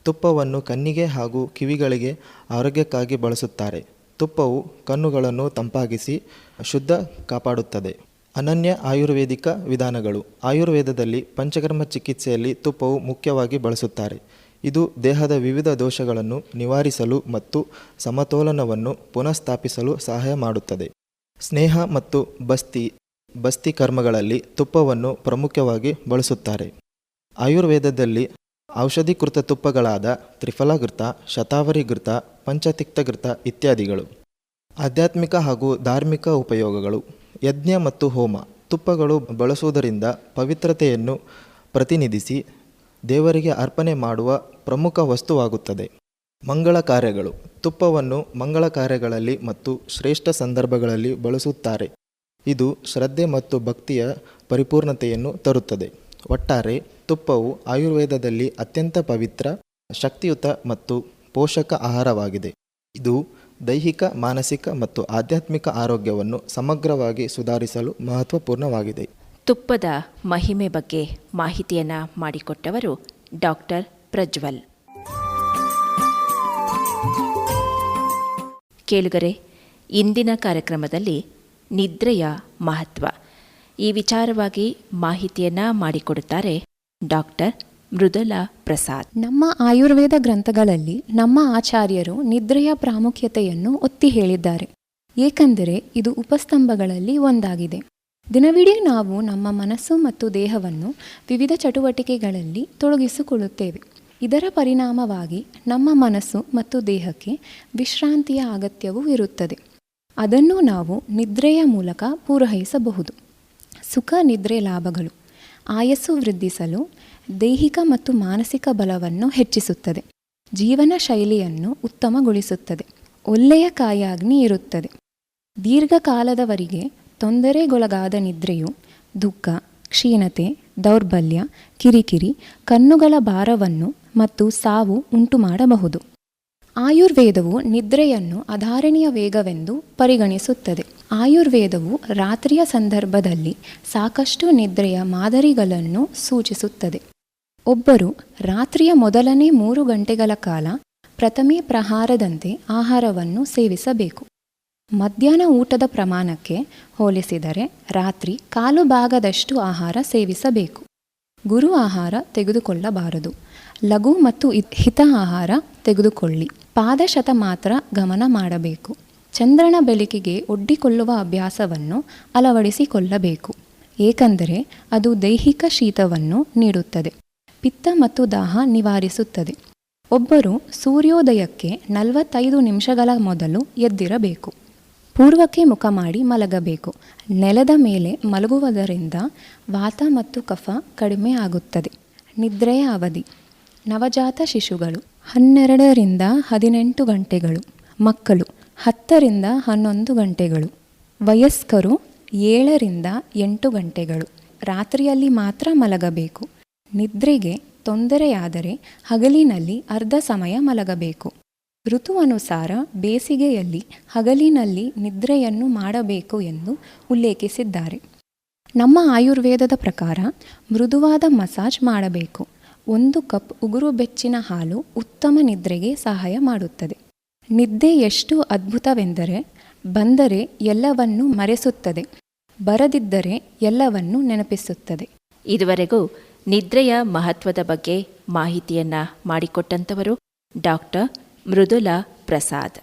ತುಪ್ಪವನ್ನು ಕಣ್ಣಿಗೆ ಹಾಗೂ ಕಿವಿಗಳಿಗೆ ಆರೋಗ್ಯಕ್ಕಾಗಿ ಬಳಸುತ್ತಾರೆ. ತುಪ್ಪವು ಕಣ್ಣುಗಳನ್ನು ತಂಪಾಗಿಸಿ ಶುದ್ಧ ಕಾಪಾಡುತ್ತದೆ. ಅನನ್ಯ ಆಯುರ್ವೇದಿಕ ವಿಧಾನಗಳು. ಆಯುರ್ವೇದದಲ್ಲಿ ಪಂಚಕರ್ಮ ಚಿಕಿತ್ಸೆಯಲ್ಲಿ ತುಪ್ಪವು ಮುಖ್ಯವಾಗಿ ಬಳಸುತ್ತಾರೆ. ಇದು ದೇಹದ ವಿವಿಧ ದೋಷಗಳನ್ನು ನಿವಾರಿಸಲು ಮತ್ತು ಸಮತೋಲನವನ್ನು ಪುನಃಸ್ಥಾಪಿಸಲು ಸಹಾಯ ಮಾಡುತ್ತದೆ. ಸ್ನೇಹ ಮತ್ತು ಬಸ್ತಿ ಬಸ್ತಿ ಕರ್ಮಗಳಲ್ಲಿ ತುಪ್ಪವನ್ನು ಪ್ರಮುಖವಾಗಿ ಬಳಸುತ್ತಾರೆ. ಆಯುರ್ವೇದದಲ್ಲಿ ಔಷಧೀಕೃತ ತುಪ್ಪಗಳಾದ ತ್ರಿಫಲಾಘೃತ ಶತಾವರಿಘೃತ ಪಂಚತಿಕ್ತಘೃತ ಇತ್ಯಾದಿಗಳು. ಆಧ್ಯಾತ್ಮಿಕ ಹಾಗೂ ಧಾರ್ಮಿಕ ಉಪಯೋಗಗಳು, ಯಜ್ಞ ಮತ್ತು ಹೋಮ, ತುಪ್ಪಗಳು ಬಳಸುವುದರಿಂದ ಪವಿತ್ರತೆಯನ್ನು ಪ್ರತಿನಿಧಿಸಿ ದೇವರಿಗೆ ಅರ್ಪಣೆ ಮಾಡುವ ಪ್ರಮುಖ ವಸ್ತುವಾಗುತ್ತದೆ. ಮಂಗಳ ಕಾರ್ಯಗಳು. ತುಪ್ಪವನ್ನು ಮಂಗಳ ಕಾರ್ಯಗಳಲ್ಲಿ ಮತ್ತು ಶ್ರೇಷ್ಠ ಸಂದರ್ಭಗಳಲ್ಲಿ ಬಳಸುತ್ತಾರೆ. ಇದು ಶ್ರದ್ಧೆ ಮತ್ತು ಭಕ್ತಿಯ ಪರಿಪೂರ್ಣತೆಯನ್ನು ತರುತ್ತದೆ. ಒಟ್ಟಾರೆ, ತುಪ್ಪವು ಆಯುರ್ವೇದದಲ್ಲಿ ಅತ್ಯಂತ ಪವಿತ್ರ, ಶಕ್ತಿಯುತ ಮತ್ತು ಪೋಷಕ ಆಹಾರವಾಗಿದೆ. ಇದು ದೈಹಿಕ, ಮಾನಸಿಕ ಮತ್ತು ಆಧ್ಯಾತ್ಮಿಕ ಆರೋಗ್ಯವನ್ನು ಸಮಗ್ರವಾಗಿ ಸುಧಾರಿಸಲು ಮಹತ್ವಪೂರ್ಣವಾಗಿದೆ. ತುಪ್ಪದ ಮಹಿಮೆ ಬಗ್ಗೆ ಮಾಹಿತಿಯನ್ನು ಮಾಡಿಕೊಟ್ಟವರು ಡಾಕ್ಟರ್ ಪ್ರಜ್ವಲ್. ಕೇಳುಗರೆ, ಇಂದಿನ ಕಾರ್ಯಕ್ರಮದಲ್ಲಿ ನಿದ್ರೆಯ ಮಹತ್ವ. ಈ ವಿಚಾರವಾಗಿ ಮಾಹಿತಿಯನ್ನ ಮಾಡಿಕೊಡುತ್ತಾರೆ ಡಾಕ್ಟರ್ ಮೃದುಲ ಪ್ರಸಾದ್. ನಮ್ಮ ಆಯುರ್ವೇದ ಗ್ರಂಥಗಳಲ್ಲಿ ನಮ್ಮ ಆಚಾರ್ಯರು ನಿದ್ರೆಯ ಪ್ರಾಮುಖ್ಯತೆಯನ್ನು ಒತ್ತಿ ಹೇಳಿದ್ದಾರೆ. ಏಕೆಂದರೆ ಇದು ಉಪಸ್ತಂಭಗಳಲ್ಲಿ ಒಂದಾಗಿದೆ. ದಿನವಿಡೀ ನಾವು ನಮ್ಮ ಮನಸ್ಸು ಮತ್ತು ದೇಹವನ್ನು ವಿವಿಧ ಚಟುವಟಿಕೆಗಳಲ್ಲಿ ತೊಡಗಿಸಿಕೊಳ್ಳುತ್ತೇವೆ. ಇದರ ಪರಿಣಾಮವಾಗಿ ನಮ್ಮ ಮನಸ್ಸು ಮತ್ತು ದೇಹಕ್ಕೆ ವಿಶ್ರಾಂತಿಯ ಅಗತ್ಯವೂ ಇರುತ್ತದೆ. ಅದನ್ನು ನಾವು ನಿದ್ರೆಯ ಮೂಲಕ ಪೂರೈಸಬಹುದು. ಸುಖ, ನಿದ್ರೆ, ಲಾಭಗಳು. ಆಯಸ್ಸು ವೃದ್ಧಿಸಲು ದೈಹಿಕ ಮತ್ತು ಮಾನಸಿಕ ಬಲವನ್ನು ಹೆಚ್ಚಿಸುತ್ತದೆ. ಜೀವನ ಶೈಲಿಯನ್ನು ಉತ್ತಮಗೊಳಿಸುತ್ತದೆ. ಒಳ್ಳೆಯ ಕಾಯಾಗ್ನಿ ಇರುತ್ತದೆ. ದೀರ್ಘಕಾಲದವರೆಗೆ ತೊಂದರೆಗೊಳಗಾದ ನಿದ್ರೆಯು, ದುಃಖ, ಕ್ಷೀಣತೆ, ದೌರ್ಬಲ್ಯ, ಕಿರಿಕಿರಿ, ಕಣ್ಣುಗಳ ಭಾರವನ್ನು ಮತ್ತು ಸಾವು ಉಂಟು ಮಾಡಬಹುದು ಆಯುರ್ವೇದವು ನಿದ್ರೆಯನ್ನು ಅಧಾರಣೀಯ ವೇಗವೆಂದು ಪರಿಗಣಿಸುತ್ತದೆ. ಆಯುರ್ವೇದವು ರಾತ್ರಿಯ ಸಂದರ್ಭದಲ್ಲಿ ಸಾಕಷ್ಟು ನಿದ್ರೆಯ ಮಾದರಿಗಳನ್ನು ಸೂಚಿಸುತ್ತದೆ. ಒಬ್ಬರು ರಾತ್ರಿಯ ಮೊದಲನೇ ಮೂರು ಗಂಟೆಗಳ ಕಾಲ ಪ್ರಥಮೆ ಪ್ರಹಾರದಂತೆ ಆಹಾರವನ್ನು ಸೇವಿಸಬೇಕು. ಮಧ್ಯಾಹ್ನ ಊಟದ ಪ್ರಮಾಣಕ್ಕೆ ಹೋಲಿಸಿದರೆ ರಾತ್ರಿ ಕಾಲು ಭಾಗದಷ್ಟು ಆಹಾರ ಸೇವಿಸಬೇಕು. ಗುರು ಆಹಾರ ತೆಗೆದುಕೊಳ್ಳಬಾರದು. ಲಘು ಮತ್ತು ಹಿತ ಆಹಾರ ತೆಗೆದುಕೊಳ್ಳಿ. ಪಾದಶತ ಮಾತ್ರ ಗಮನ ಮಾಡಬೇಕು. ಚಂದ್ರನ ಬೆಳಕಿಗೆ ಒಡ್ಡಿಕೊಳ್ಳುವ ಅಭ್ಯಾಸವನ್ನು ಅಳವಡಿಸಿಕೊಳ್ಳಬೇಕು. ಏಕೆಂದರೆ ಅದು ದೈಹಿಕ ಶೀತವನ್ನು ನೀಡುತ್ತದೆ. ಪಿತ್ತ ಮತ್ತು ದಾಹ ನಿವಾರಿಸುತ್ತದೆ. ಒಬ್ಬರು ಸೂರ್ಯೋದಯಕ್ಕೆ ನಲವತ್ತೈದು ನಿಮಿಷಗಳ ಮೊದಲು ಎದ್ದಿರಬೇಕು. ಪೂರ್ವಕ್ಕೆ ಮುಖ ಮಾಡಿ ಮಲಗಬೇಕು. ನೆಲದ ಮೇಲೆ ಮಲಗುವುದರಿಂದ ವಾತ ಮತ್ತು ಕಫ ಕಡಿಮೆ ಆಗುತ್ತದೆ. ನಿದ್ರೆಯ ಅವಧಿ. ನವಜಾತ ಶಿಶುಗಳು ಹನ್ನೆರಡರಿಂದ ಹದಿನೆಂಟು ಗಂಟೆಗಳು. ಮಕ್ಕಳು ಹತ್ತರಿಂದ ಹನ್ನೊಂದು ಗಂಟೆಗಳು. ವಯಸ್ಕರು ಏಳರಿಂದ ಎಂಟು ಗಂಟೆಗಳು. ರಾತ್ರಿಯಲ್ಲಿ ಮಾತ್ರ ಮಲಗಬೇಕು. ನಿದ್ರೆಗೆ ತೊಂದರೆಯಾದರೆ ಹಗಲಿನಲ್ಲಿ ಅರ್ಧ ಸಮಯ ಮಲಗಬೇಕು. ಋತುವನುಸಾರ ಬೇಸಿಗೆಯಲ್ಲಿ ಹಗಲಿನಲ್ಲಿ ನಿದ್ರೆಯನ್ನು ಮಾಡಬೇಕು ಎಂದು ಉಲ್ಲೇಖಿಸಿದ್ದಾರೆ. ನಮ್ಮ ಆಯುರ್ವೇದದ ಪ್ರಕಾರ ಮೃದುವಾದ ಮಸಾಜ್ ಮಾಡಬೇಕು. ಒಂದು ಕಪ್ ಉಗುರು ಬೆಚ್ಚಿನ ಹಾಲು ಉತ್ತಮ ನಿದ್ರೆಗೆ ಸಹಾಯ ಮಾಡುತ್ತದೆ. ನಿದ್ದೆ ಎಷ್ಟು ಅದ್ಭುತವೆಂದರೆ ಬಂದರೆ ಎಲ್ಲವನ್ನೂ ಮರೆಸುತ್ತದೆ, ಬರದಿದ್ದರೆ ಎಲ್ಲವನ್ನೂ ನೆನಪಿಸುತ್ತದೆ. ಇದುವರೆಗೂ ನಿದ್ರೆಯ ಮಹತ್ವದ ಬಗ್ಗೆ ಮಾಹಿತಿಯನ್ನ ಮಾಡಿಕೊಟ್ಟಂತವರು ಡಾಕ್ಟರ್ ಮೃದುಲಾ ಪ್ರಸಾದ್.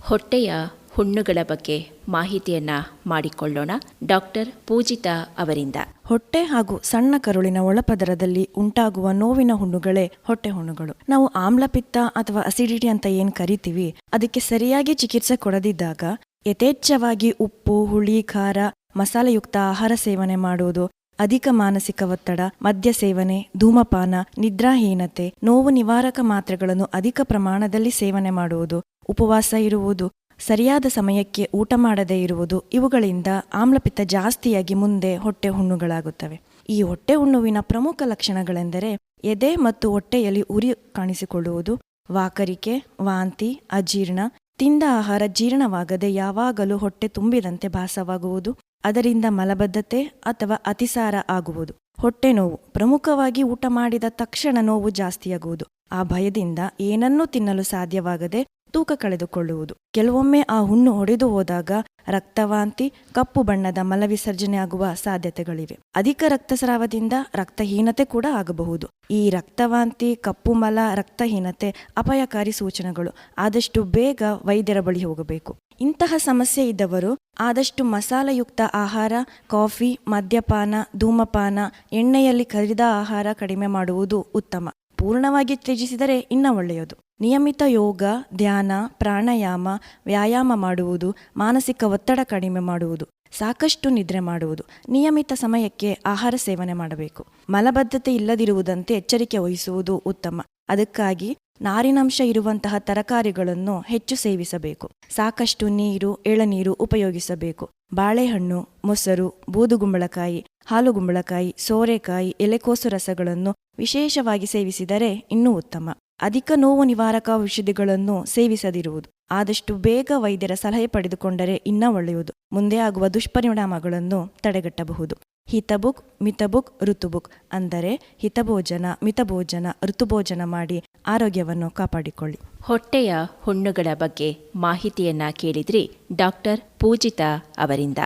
ಹೊಟ್ಟೆಯ ಹುಣ್ಣುಗಳ ಬಗ್ಗೆ ಮಾಹಿತಿಯನ್ನ ಮಾಡಿಕೊಳ್ಳೋಣ ಡಾಕ್ಟರ್ ಪೂಜಿತಾ ಅವರಿಂದ. ಹೊಟ್ಟೆ ಹಾಗೂ ಸಣ್ಣ ಕರುಳಿನ ಒಳಪದರದಲ್ಲಿ ಉಂಟಾಗುವ ನೋವಿನ ಹುಣ್ಣುಗಳೇ ಹೊಟ್ಟೆ ಹುಣ್ಣುಗಳು. ನಾವು ಆಮ್ಲಪಿತ್ತ ಅಥವಾ ಅಸಿಡಿಟಿ ಅಂತ ಏನ್ ಕರಿತೀವಿ, ಅದಕ್ಕೆ ಸರಿಯಾಗಿ ಚಿಕಿತ್ಸೆ ಕೊಡದಿದ್ದಾಗ ಯಥೇಚ್ಛವಾಗಿ ಉಪ್ಪು, ಹುಳಿ, ಖಾರ, ಮಸಾಲೆಯುಕ್ತ ಆಹಾರ ಸೇವನೆ ಮಾಡುವುದು ಅಧಿಕ ಮಾನಸಿಕ ಒತ್ತಡ, ಮದ್ಯ ಸೇವನೆ, ಧೂಮಪಾನ, ನಿದ್ರಾಹೀನತೆ, ನೋವು ನಿವಾರಕ ಮಾತ್ರೆಗಳನ್ನು ಅಧಿಕ ಪ್ರಮಾಣದಲ್ಲಿ ಸೇವನೆ ಮಾಡುವುದು, ಉಪವಾಸ ಇರುವುದು, ಸರಿಯಾದ ಸಮಯಕ್ಕೆ ಊಟ ಮಾಡದೇ ಇರುವುದು ಇವುಗಳಿಂದ ಆಮ್ಲಪಿತ್ತ ಜಾಸ್ತಿಯಾಗಿ ಮುಂದೆ ಹೊಟ್ಟೆ ಹುಣ್ಣುಗಳಾಗುತ್ತವೆ. ಈ ಹೊಟ್ಟೆ ಹುಣ್ಣುವಿನ ಪ್ರಮುಖ ಲಕ್ಷಣಗಳೆಂದರೆ ಎದೆ ಮತ್ತು ಹೊಟ್ಟೆಯಲ್ಲಿ ಉರಿ ಕಾಣಿಸಿಕೊಳ್ಳುವುದು, ವಾಕರಿಕೆ, ವಾಂತಿ, ಅಜೀರ್ಣ, ತಿಂದ ಆಹಾರ ಜೀರ್ಣವಾಗದೆ ಯಾವಾಗಲೂ ಹೊಟ್ಟೆ ತುಂಬಿದಂತೆ ಭಾಸವಾಗುವುದು ಅದರಿಂದ ಮಲಬದ್ಧತೆ ಅಥವಾ ಅತಿಸಾರ ಆಗುವುದು. ಹೊಟ್ಟೆ ನೋವು. ಪ್ರಮುಖವಾಗಿ ಊಟ ಮಾಡಿದ ತಕ್ಷಣ ನೋವು ಜಾಸ್ತಿಯಾಗುವುದು. ಆ ಭಯದಿಂದ ಏನನ್ನೂ ತಿನ್ನಲು ಸಾಧ್ಯವಾಗದೆ ತೂಕ ಕಳೆದುಕೊಳ್ಳುವುದು. ಕೆಲವೊಮ್ಮೆ ಆ ಹುಣ್ಣು ಹೊಡೆದು ಹೋದಾಗ ರಕ್ತವಾಂತಿ, ಕಪ್ಪು ಬಣ್ಣದ ಮಲವಿಸರ್ಜನೆ ಆಗುವ ಸಾಧ್ಯತೆಗಳಿವೆ. ಅಧಿಕ ರಕ್ತಸ್ರಾವದಿಂದ ರಕ್ತಹೀನತೆ ಕೂಡ ಆಗಬಹುದು. ಈ ರಕ್ತವಾಂತಿ, ಕಪ್ಪು ಮಲ, ರಕ್ತಹೀನತೆ ಅಪಾಯಕಾರಿ ಸೂಚನೆಗಳು. ಆದಷ್ಟು ಬೇಗ ವೈದ್ಯರ ಬಳಿ ಹೋಗಬೇಕು. ಇಂತಹ ಸಮಸ್ಯೆ ಇದ್ದವರು ಆದಷ್ಟು ಮಸಾಲೆಯುಕ್ತ ಆಹಾರ, ಕಾಫಿ, ಮದ್ಯಪಾನ, ಧೂಮಪಾನ, ಎಣ್ಣೆಯಲ್ಲಿ ಕರಿದ ಆಹಾರ ಕಡಿಮೆ ಮಾಡುವುದು ಉತ್ತಮ. ಪೂರ್ಣವಾಗಿ ತ್ಯಜಿಸಿದರೆ ಇನ್ನ ಒಳ್ಳೆಯದು. ನಿಯಮಿತ ಯೋಗ, ಧ್ಯಾನ, ಪ್ರಾಣಾಯಾಮ, ವ್ಯಾಯಾಮ ಮಾಡುವುದು, ಮಾನಸಿಕ ಒತ್ತಡ ಕಡಿಮೆ ಮಾಡುವುದು, ಸಾಕಷ್ಟು ನಿದ್ರೆ ಮಾಡುವುದು, ನಿಯಮಿತ ಸಮಯಕ್ಕೆ ಆಹಾರ ಸೇವನೆ ಮಾಡಬೇಕು. ಮಲಬದ್ಧತೆ ಇಲ್ಲದಿರುವುದಂತೆ ಎಚ್ಚರಿಕೆ ವಹಿಸುವುದು ಉತ್ತಮ. ಅದಕ್ಕಾಗಿ ನಾರಿನಂಶ ಇರುವಂತಹ ತರಕಾರಿಗಳನ್ನು ಹೆಚ್ಚು ಸೇವಿಸಬೇಕು. ಸಾಕಷ್ಟು ನೀರು, ಎಳನೀರು ಉಪಯೋಗಿಸಬೇಕು. ಬಾಳೆಹಣ್ಣು, ಮೊಸರು, ಬೂದುಗುಂಬಳಕಾಯಿ, ಹಾಲುಗುಂಬಳಕಾಯಿ, ಸೋರೆಕಾಯಿ, ಎಲೆಕೋಸು ರಸಗಳನ್ನು ವಿಶೇಷವಾಗಿ ಸೇವಿಸಿದರೆ ಇನ್ನೂ ಉತ್ತಮ. ಅಧಿಕ ನೋವು ನಿವಾರಕ ಔಷಧಿಗಳನ್ನು ಸೇವಿಸದಿರುವುದು. ಆದಷ್ಟು ಬೇಗ ವೈದ್ಯರ ಸಲಹೆ ಪಡೆದುಕೊಂಡರೆ ಇನ್ನ ಒಳ್ಳೆಯದು. ಮುಂದೆ ಆಗುವ ದುಷ್ಪರಿಣಾಮಗಳನ್ನು ತಡೆಗಟ್ಟಬಹುದು. ಹಿತಬುಕ್ ಮಿತಬುಕ್ ಋತುಬುಕ್. ಅಂದರೆ ಹಿತಭೋಜನ ಮಿತಭೋಜನ ಋತುಭೋಜನ ಮಾಡಿ ಆರೋಗ್ಯವನ್ನು ಕಾಪಾಡಿಕೊಳ್ಳಿ. ಹೊಟ್ಟೆಯ ಹುಣ್ಣುಗಳ ಬಗ್ಗೆ ಮಾಹಿತಿಯನ್ನ ಕೇಳಿದ್ರಿ ಡಾಕ್ಟರ್ ಪೂಜಿತಾ ಅವರಿಂದ.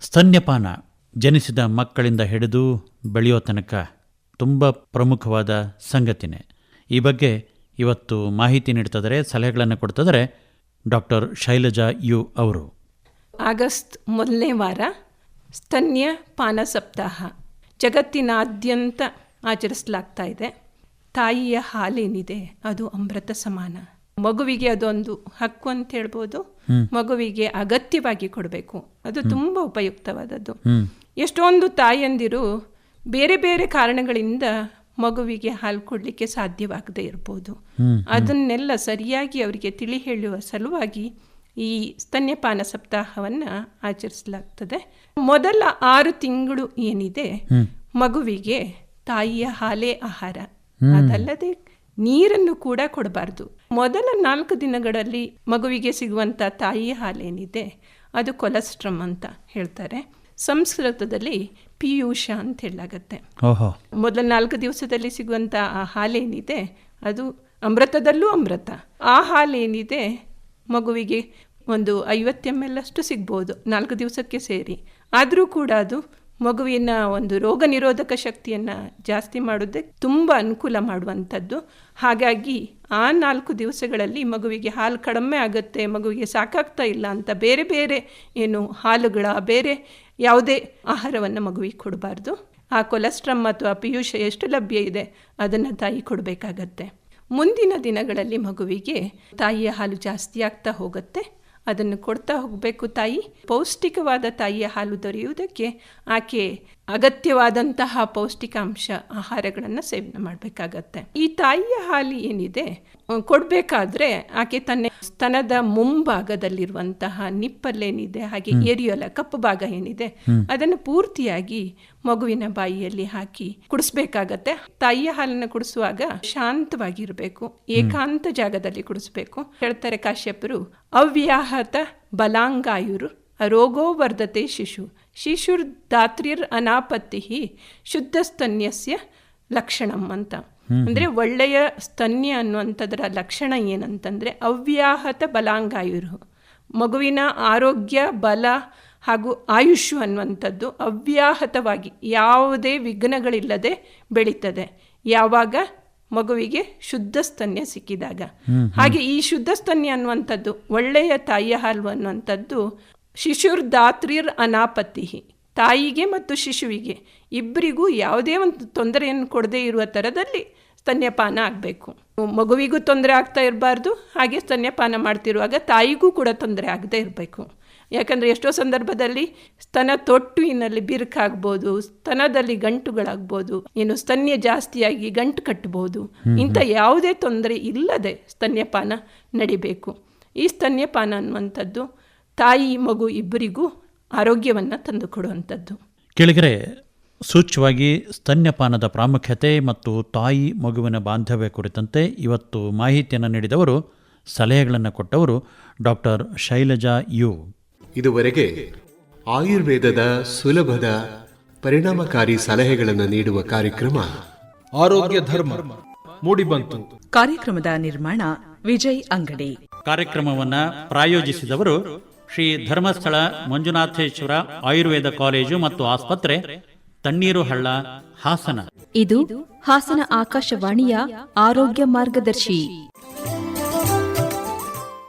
ಸ್ತನ್ಯಪಾನ ಜನಿಸಿದ ಮಕ್ಕಳಿಂದ ಹಿಡಿದು ಬೆಳೆಯೋ ತನಕ ತುಂಬ ಪ್ರಮುಖವಾದ ಸಂಗತಿನೇ. ಈ ಬಗ್ಗೆ ಇವತ್ತು ಮಾಹಿತಿ ನೀಡ್ತಿದ್ದಾರೆ ಸಲಹೆಗಳನ್ನು ಕೊಡ್ತಿದ್ದಾರೆ ಡಾಕ್ಟರ್ ಶೈಲಜಾ ಯು ಅವರು. ಆಗಸ್ಟ್ ಮೊದಲನೇ ವಾರ ಸ್ತನ್ಯ ಪಾನ ಸಪ್ತಾಹ. ಜಗತ್ತಿನಾದ್ಯಂತ ಆಚರಿಸಲಾಗ್ತಾ ಇದೆ. ತಾಯಿಯ ಹಾಲೇನಿದೆ? ಅದು ಅಮೃತ ಸಮಾನ. ಮಗುವಿಗೆ ಅದೊಂದು ಹಕ್ಕು ಅಂತ ಹೇಳ್ಬೋದು. ಮಗುವಿಗೆ ಅಗತ್ಯವಾಗಿ ಕೊಡಬೇಕು. ಅದು ತುಂಬ ಉಪಯುಕ್ತವಾದದ್ದು. ಎಷ್ಟೊಂದು ತಾಯಂದಿರು ಬೇರೆ ಬೇರೆ ಕಾರಣಗಳಿಂದ ಮಗುವಿಗೆ ಹಾಲು ಕೊಡಲಿಕ್ಕೆ ಸಾಧ್ಯವಾಗದೇ ಇರ್ಬೋದು. ಅದನ್ನೆಲ್ಲ ಸರಿಯಾಗಿ ಅವರಿಗೆ ತಿಳಿ ಹೇಳುವ ಸಲುವಾಗಿ ಈ ಸ್ತನ್ಯಪಾನ ಸಪ್ತಾಹವನ್ನು ಆಚರಿಸಲಾಗ್ತದೆ. ಮೊದಲ ಆರು ತಿಂಗಳು ಏನಿದೆ ಮಗುವಿಗೆ ತಾಯಿಯ ಹಾಲೇ ಆಹಾರ. ಅದಲ್ಲದೆ ನೀರನ್ನು ಕೂಡ ಕೊಡಬಾರ್ದು. ಮೊದಲ ನಾಲ್ಕು ದಿನಗಳಲ್ಲಿ ಮಗುವಿಗೆ ಸಿಗುವಂಥ ತಾಯಿ ಹಾಲೇನಿದೆ ಅದು ಕೊಲೆಸ್ಟ್ರಮ್ ಅಂತ ಹೇಳ್ತಾರೆ. ಸಂಸ್ಕೃತದಲ್ಲಿ ಪಿಯೂಷ ಅಂತ ಹೇಳಾಗತ್ತೆ ಓಹೋ. ಮೊದಲ ನಾಲ್ಕು ದಿವಸದಲ್ಲಿ ಸಿಗುವಂಥ ಆ ಹಾಲೇನಿದೆ ಅದು ಅಮೃತದಲ್ಲೂ ಅಮೃತ. ಆ ಹಾಲೇನಿದೆ ಮಗುವಿಗೆ ಒಂದು ಐವತ್ತು ಎಂ ಅಷ್ಟು ಸಿಗ್ಬೋದು. ನಾಲ್ಕು ದಿವಸಕ್ಕೆ ಸೇರಿ. ಆದರೂ ಕೂಡ ಅದು ಮಗುವಿನ ಒಂದು ರೋಗ ನಿರೋಧಕ ಶಕ್ತಿಯನ್ನು ಜಾಸ್ತಿ ಮಾಡೋದೇ ತುಂಬ ಅನುಕೂಲ ಮಾಡುವಂಥದ್ದು. ಹಾಗಾಗಿ ಆ ನಾಲ್ಕು ದಿವಸಗಳಲ್ಲಿ ಮಗುವಿಗೆ ಹಾಲು ಕಡಿಮೆ ಆಗುತ್ತೆ, ಮಗುವಿಗೆ ಸಾಕಾಗ್ತಾ ಇಲ್ಲ ಅಂತ ಬೇರೆ ಬೇರೆ ಏನು ಹಾಲುಗಳ, ಬೇರೆ ಯಾವುದೇ ಆಹಾರವನ್ನು ಮಗುವಿಗೆ ಕೊಡಬಾರ್ದು. ಆ ಕೊಲೆಸ್ಟ್ರಮ್ ಅಥವಾ ಪಿಯೂಷ ಎಷ್ಟು ಲಭ್ಯ ಇದೆ, ಅದನ್ನು ತಾಯಿ ಕೊಡಬೇಕಾಗತ್ತೆ. ಮುಂದಿನ ದಿನಗಳಲ್ಲಿ ಮಗುವಿಗೆ ತಾಯಿಯ ಹಾಲು ಜಾಸ್ತಿ ಆಗ್ತಾ ಹೋಗುತ್ತೆ. ಅದನ್ನು ಕೊಡ್ತಾ ಹೋಗಬೇಕು ತಾಯಿ. ಪೌಷ್ಟಿಕವಾದ ತಾಯಿಯ ಹಾಲು ದೊರೆಯುವುದಕ್ಕೆ ಆಕೆ ಅಗತ್ಯವಾದಂತಹ ಪೌಷ್ಟಿಕಾಂಶ ಆಹಾರಗಳನ್ನು ಸೇವನೆ ಮಾಡಬೇಕಾಗತ್ತೆ. ಈ ತಾಯಿಯ ಹಾಲು ಏನಿದೆ? ಕೊಡಬೇಕಾದ್ರೆ ಆಕೆ ತನ್ನ ಸ್ತನದ ಮುಂಭಾಗದಲ್ಲಿರುವಂತಹ ನಿಪ್ಪಲ್ಲೇನಿದೆ ಹಾಗೆ ಏರಿಯೋಲ ಕಪ್ಪು ಭಾಗ ಏನಿದೆ ಅದನ್ನು ಪೂರ್ತಿಯಾಗಿ ಮಗುವಿನ ಬಾಯಿಯಲ್ಲಿ ಹಾಕಿ ಕುಡಿಸ್ಬೇಕಾಗತ್ತೆ. ತಾಯಿಯ ಹಾಲನ್ನು ಕುಡಿಸುವಾಗ ಶಾಂತವಾಗಿರಬೇಕು ಏಕಾಂತ ಜಾಗದಲ್ಲಿ ಕುಡಿಸ್ಬೇಕು. ಹೇಳ್ತಾರೆ ಕಾಶ್ಯಪರು ಅವ್ಯಾಹತ ಬಲಾಂಗಾಯುರು ರೋಗೋವರ್ಧತೆ ಶಿಶು ಶಿಶುರ್ ದಾತ್ರಿರ್ ಅನಾಪತ್ತಿ ಶುದ್ಧಸ್ತನ್ಯಸ್ಯ ಲಕ್ಷಣಂ ಅಂತ. ಅಂದರೆ ಒಳ್ಳೆಯ ಸ್ತನ್ಯ ಅನ್ನುವಂಥದ್ರ ಲಕ್ಷಣ ಏನಂತಂದರೆ ಅವ್ಯಾಹತ ಬಲಾಂಗಾಯುರು ಮಗುವಿನ ಆರೋಗ್ಯ ಬಲ ಹಾಗೂ ಆಯುಷು ಅನ್ನುವಂಥದ್ದು ಅವ್ಯಾಹತವಾಗಿ ಯಾವುದೇ ವಿಘ್ನಗಳಿಲ್ಲದೆ ಬೆಳೀತದೆ. ಯಾವಾಗ? ಮಗುವಿಗೆ ಶುದ್ಧ ಸ್ತನ್ಯ ಸಿಕ್ಕಿದಾಗ. ಹಾಗೆ ಈ ಶುದ್ಧ ಸ್ತನ್ಯ ಅನ್ನುವಂಥದ್ದು ಒಳ್ಳೆಯ ತಾಯಿಯ ಹಾಲು ಅನ್ನುವಂಥದ್ದು ಶಿಶುರ್ ದಾತ್ರಿರ್ ಅನಾಪತ್ತಿ ತಾಯಿಗೆ ಮತ್ತು ಶಿಶುವಿಗೆ. ಇಬ್ಬರಿಗೂ ಯಾವುದೇ ಒಂದು ತೊಂದರೆಯನ್ನು ಕೊಡದೇ ಇರುವ ಥರದಲ್ಲಿ ಸ್ತನ್ಯಪಾನ ಆಗಬೇಕು. ಮಗುವಿಗೂ ತೊಂದರೆ ಆಗ್ತಾ ಇರಬಾರ್ದು ಹಾಗೆ ಸ್ತನ್ಯಪಾನ ಮಾಡ್ತಿರುವಾಗ ತಾಯಿಗೂ ಕೂಡ ತೊಂದರೆ ಆಗದೇ ಇರಬೇಕು. ಯಾಕಂದರೆ ಎಷ್ಟೋ ಸಂದರ್ಭದಲ್ಲಿ ಸ್ತನ ತೊಟ್ಟುವಿನಲ್ಲಿ ಬಿರುಕಾಗ್ಬೋದು ಸ್ತನದಲ್ಲಿ ಗಂಟುಗಳಾಗ್ಬೋದು ಏನು ಸ್ತನ್ಯ ಜಾಸ್ತಿಯಾಗಿ ಗಂಟು ಕಟ್ಟಬಹುದು. ಇಂಥ ಯಾವುದೇ ತೊಂದರೆ ಇಲ್ಲದೆ ಸ್ತನ್ಯಪಾನ ನಡಿಬೇಕು. ಈ ಸ್ತನ್ಯಪಾನ ಅನ್ನುವಂಥದ್ದು ತಾಯಿ ಮಗು ಇಬ್ಬರಿಗೂ ಆರೋಗ್ಯವನ್ನು ತಂದುಕೊಡುವಂಥದ್ದು. ಕೆಳಗರೆ ಸೂಚ್ಯವಾಗಿ ಸ್ತನ್ಯಪಾನದ ಪ್ರಾಮುಖ್ಯತೆ ಮತ್ತು ತಾಯಿ ಮಗುವಿನ ಬಾಂಧವ್ಯ ಕುರಿತಂತೆ ಇವತ್ತು ಮಾಹಿತಿಯನ್ನು ನೀಡಿದವರು ಸಲಹೆಗಳನ್ನು ಕೊಟ್ಟವರು ಡಾಕ್ಟರ್ ಶೈಲಜಾ ಯು. ಇದುವರೆಗೆ ಆಯುರ್ವೇದದ ಸುಲಭದ ಪರಿಣಾಮಕಾರಿ ಸಲಹೆಗಳನ್ನು ನೀಡುವ ಕಾರ್ಯಕ್ರಮ ಆರೋಗ್ಯ ಧರ್ಮ ಮೂಡಿಬಂತು ಕಾರ್ಯಕ್ರಮದ ನಿರ್ಮಾಣ ವಿಜಯ್ ಅಂಗಡಿ. ಕಾರ್ಯಕ್ರಮವನ್ನು ಪ್ರಾಯೋಜಿಸಿದವರು ಶ್ರೀ ಧರ್ಮಸ್ಥಳ ಮಂಜುನಾಥೇಶ್ವರ ಆಯುರ್ವೇದ ಕಾಲೇಜು ಮತ್ತು ಆಸ್ಪತ್ರೆ, ತಣ್ಣೀರು ಹಳ್ಳ, ಹಾಸನ. ಇದು ಹಾಸನ ಆಕಾಶವಾಣಿಯ ಆರೋಗ್ಯ ಮಾರ್ಗದರ್ಶಿ.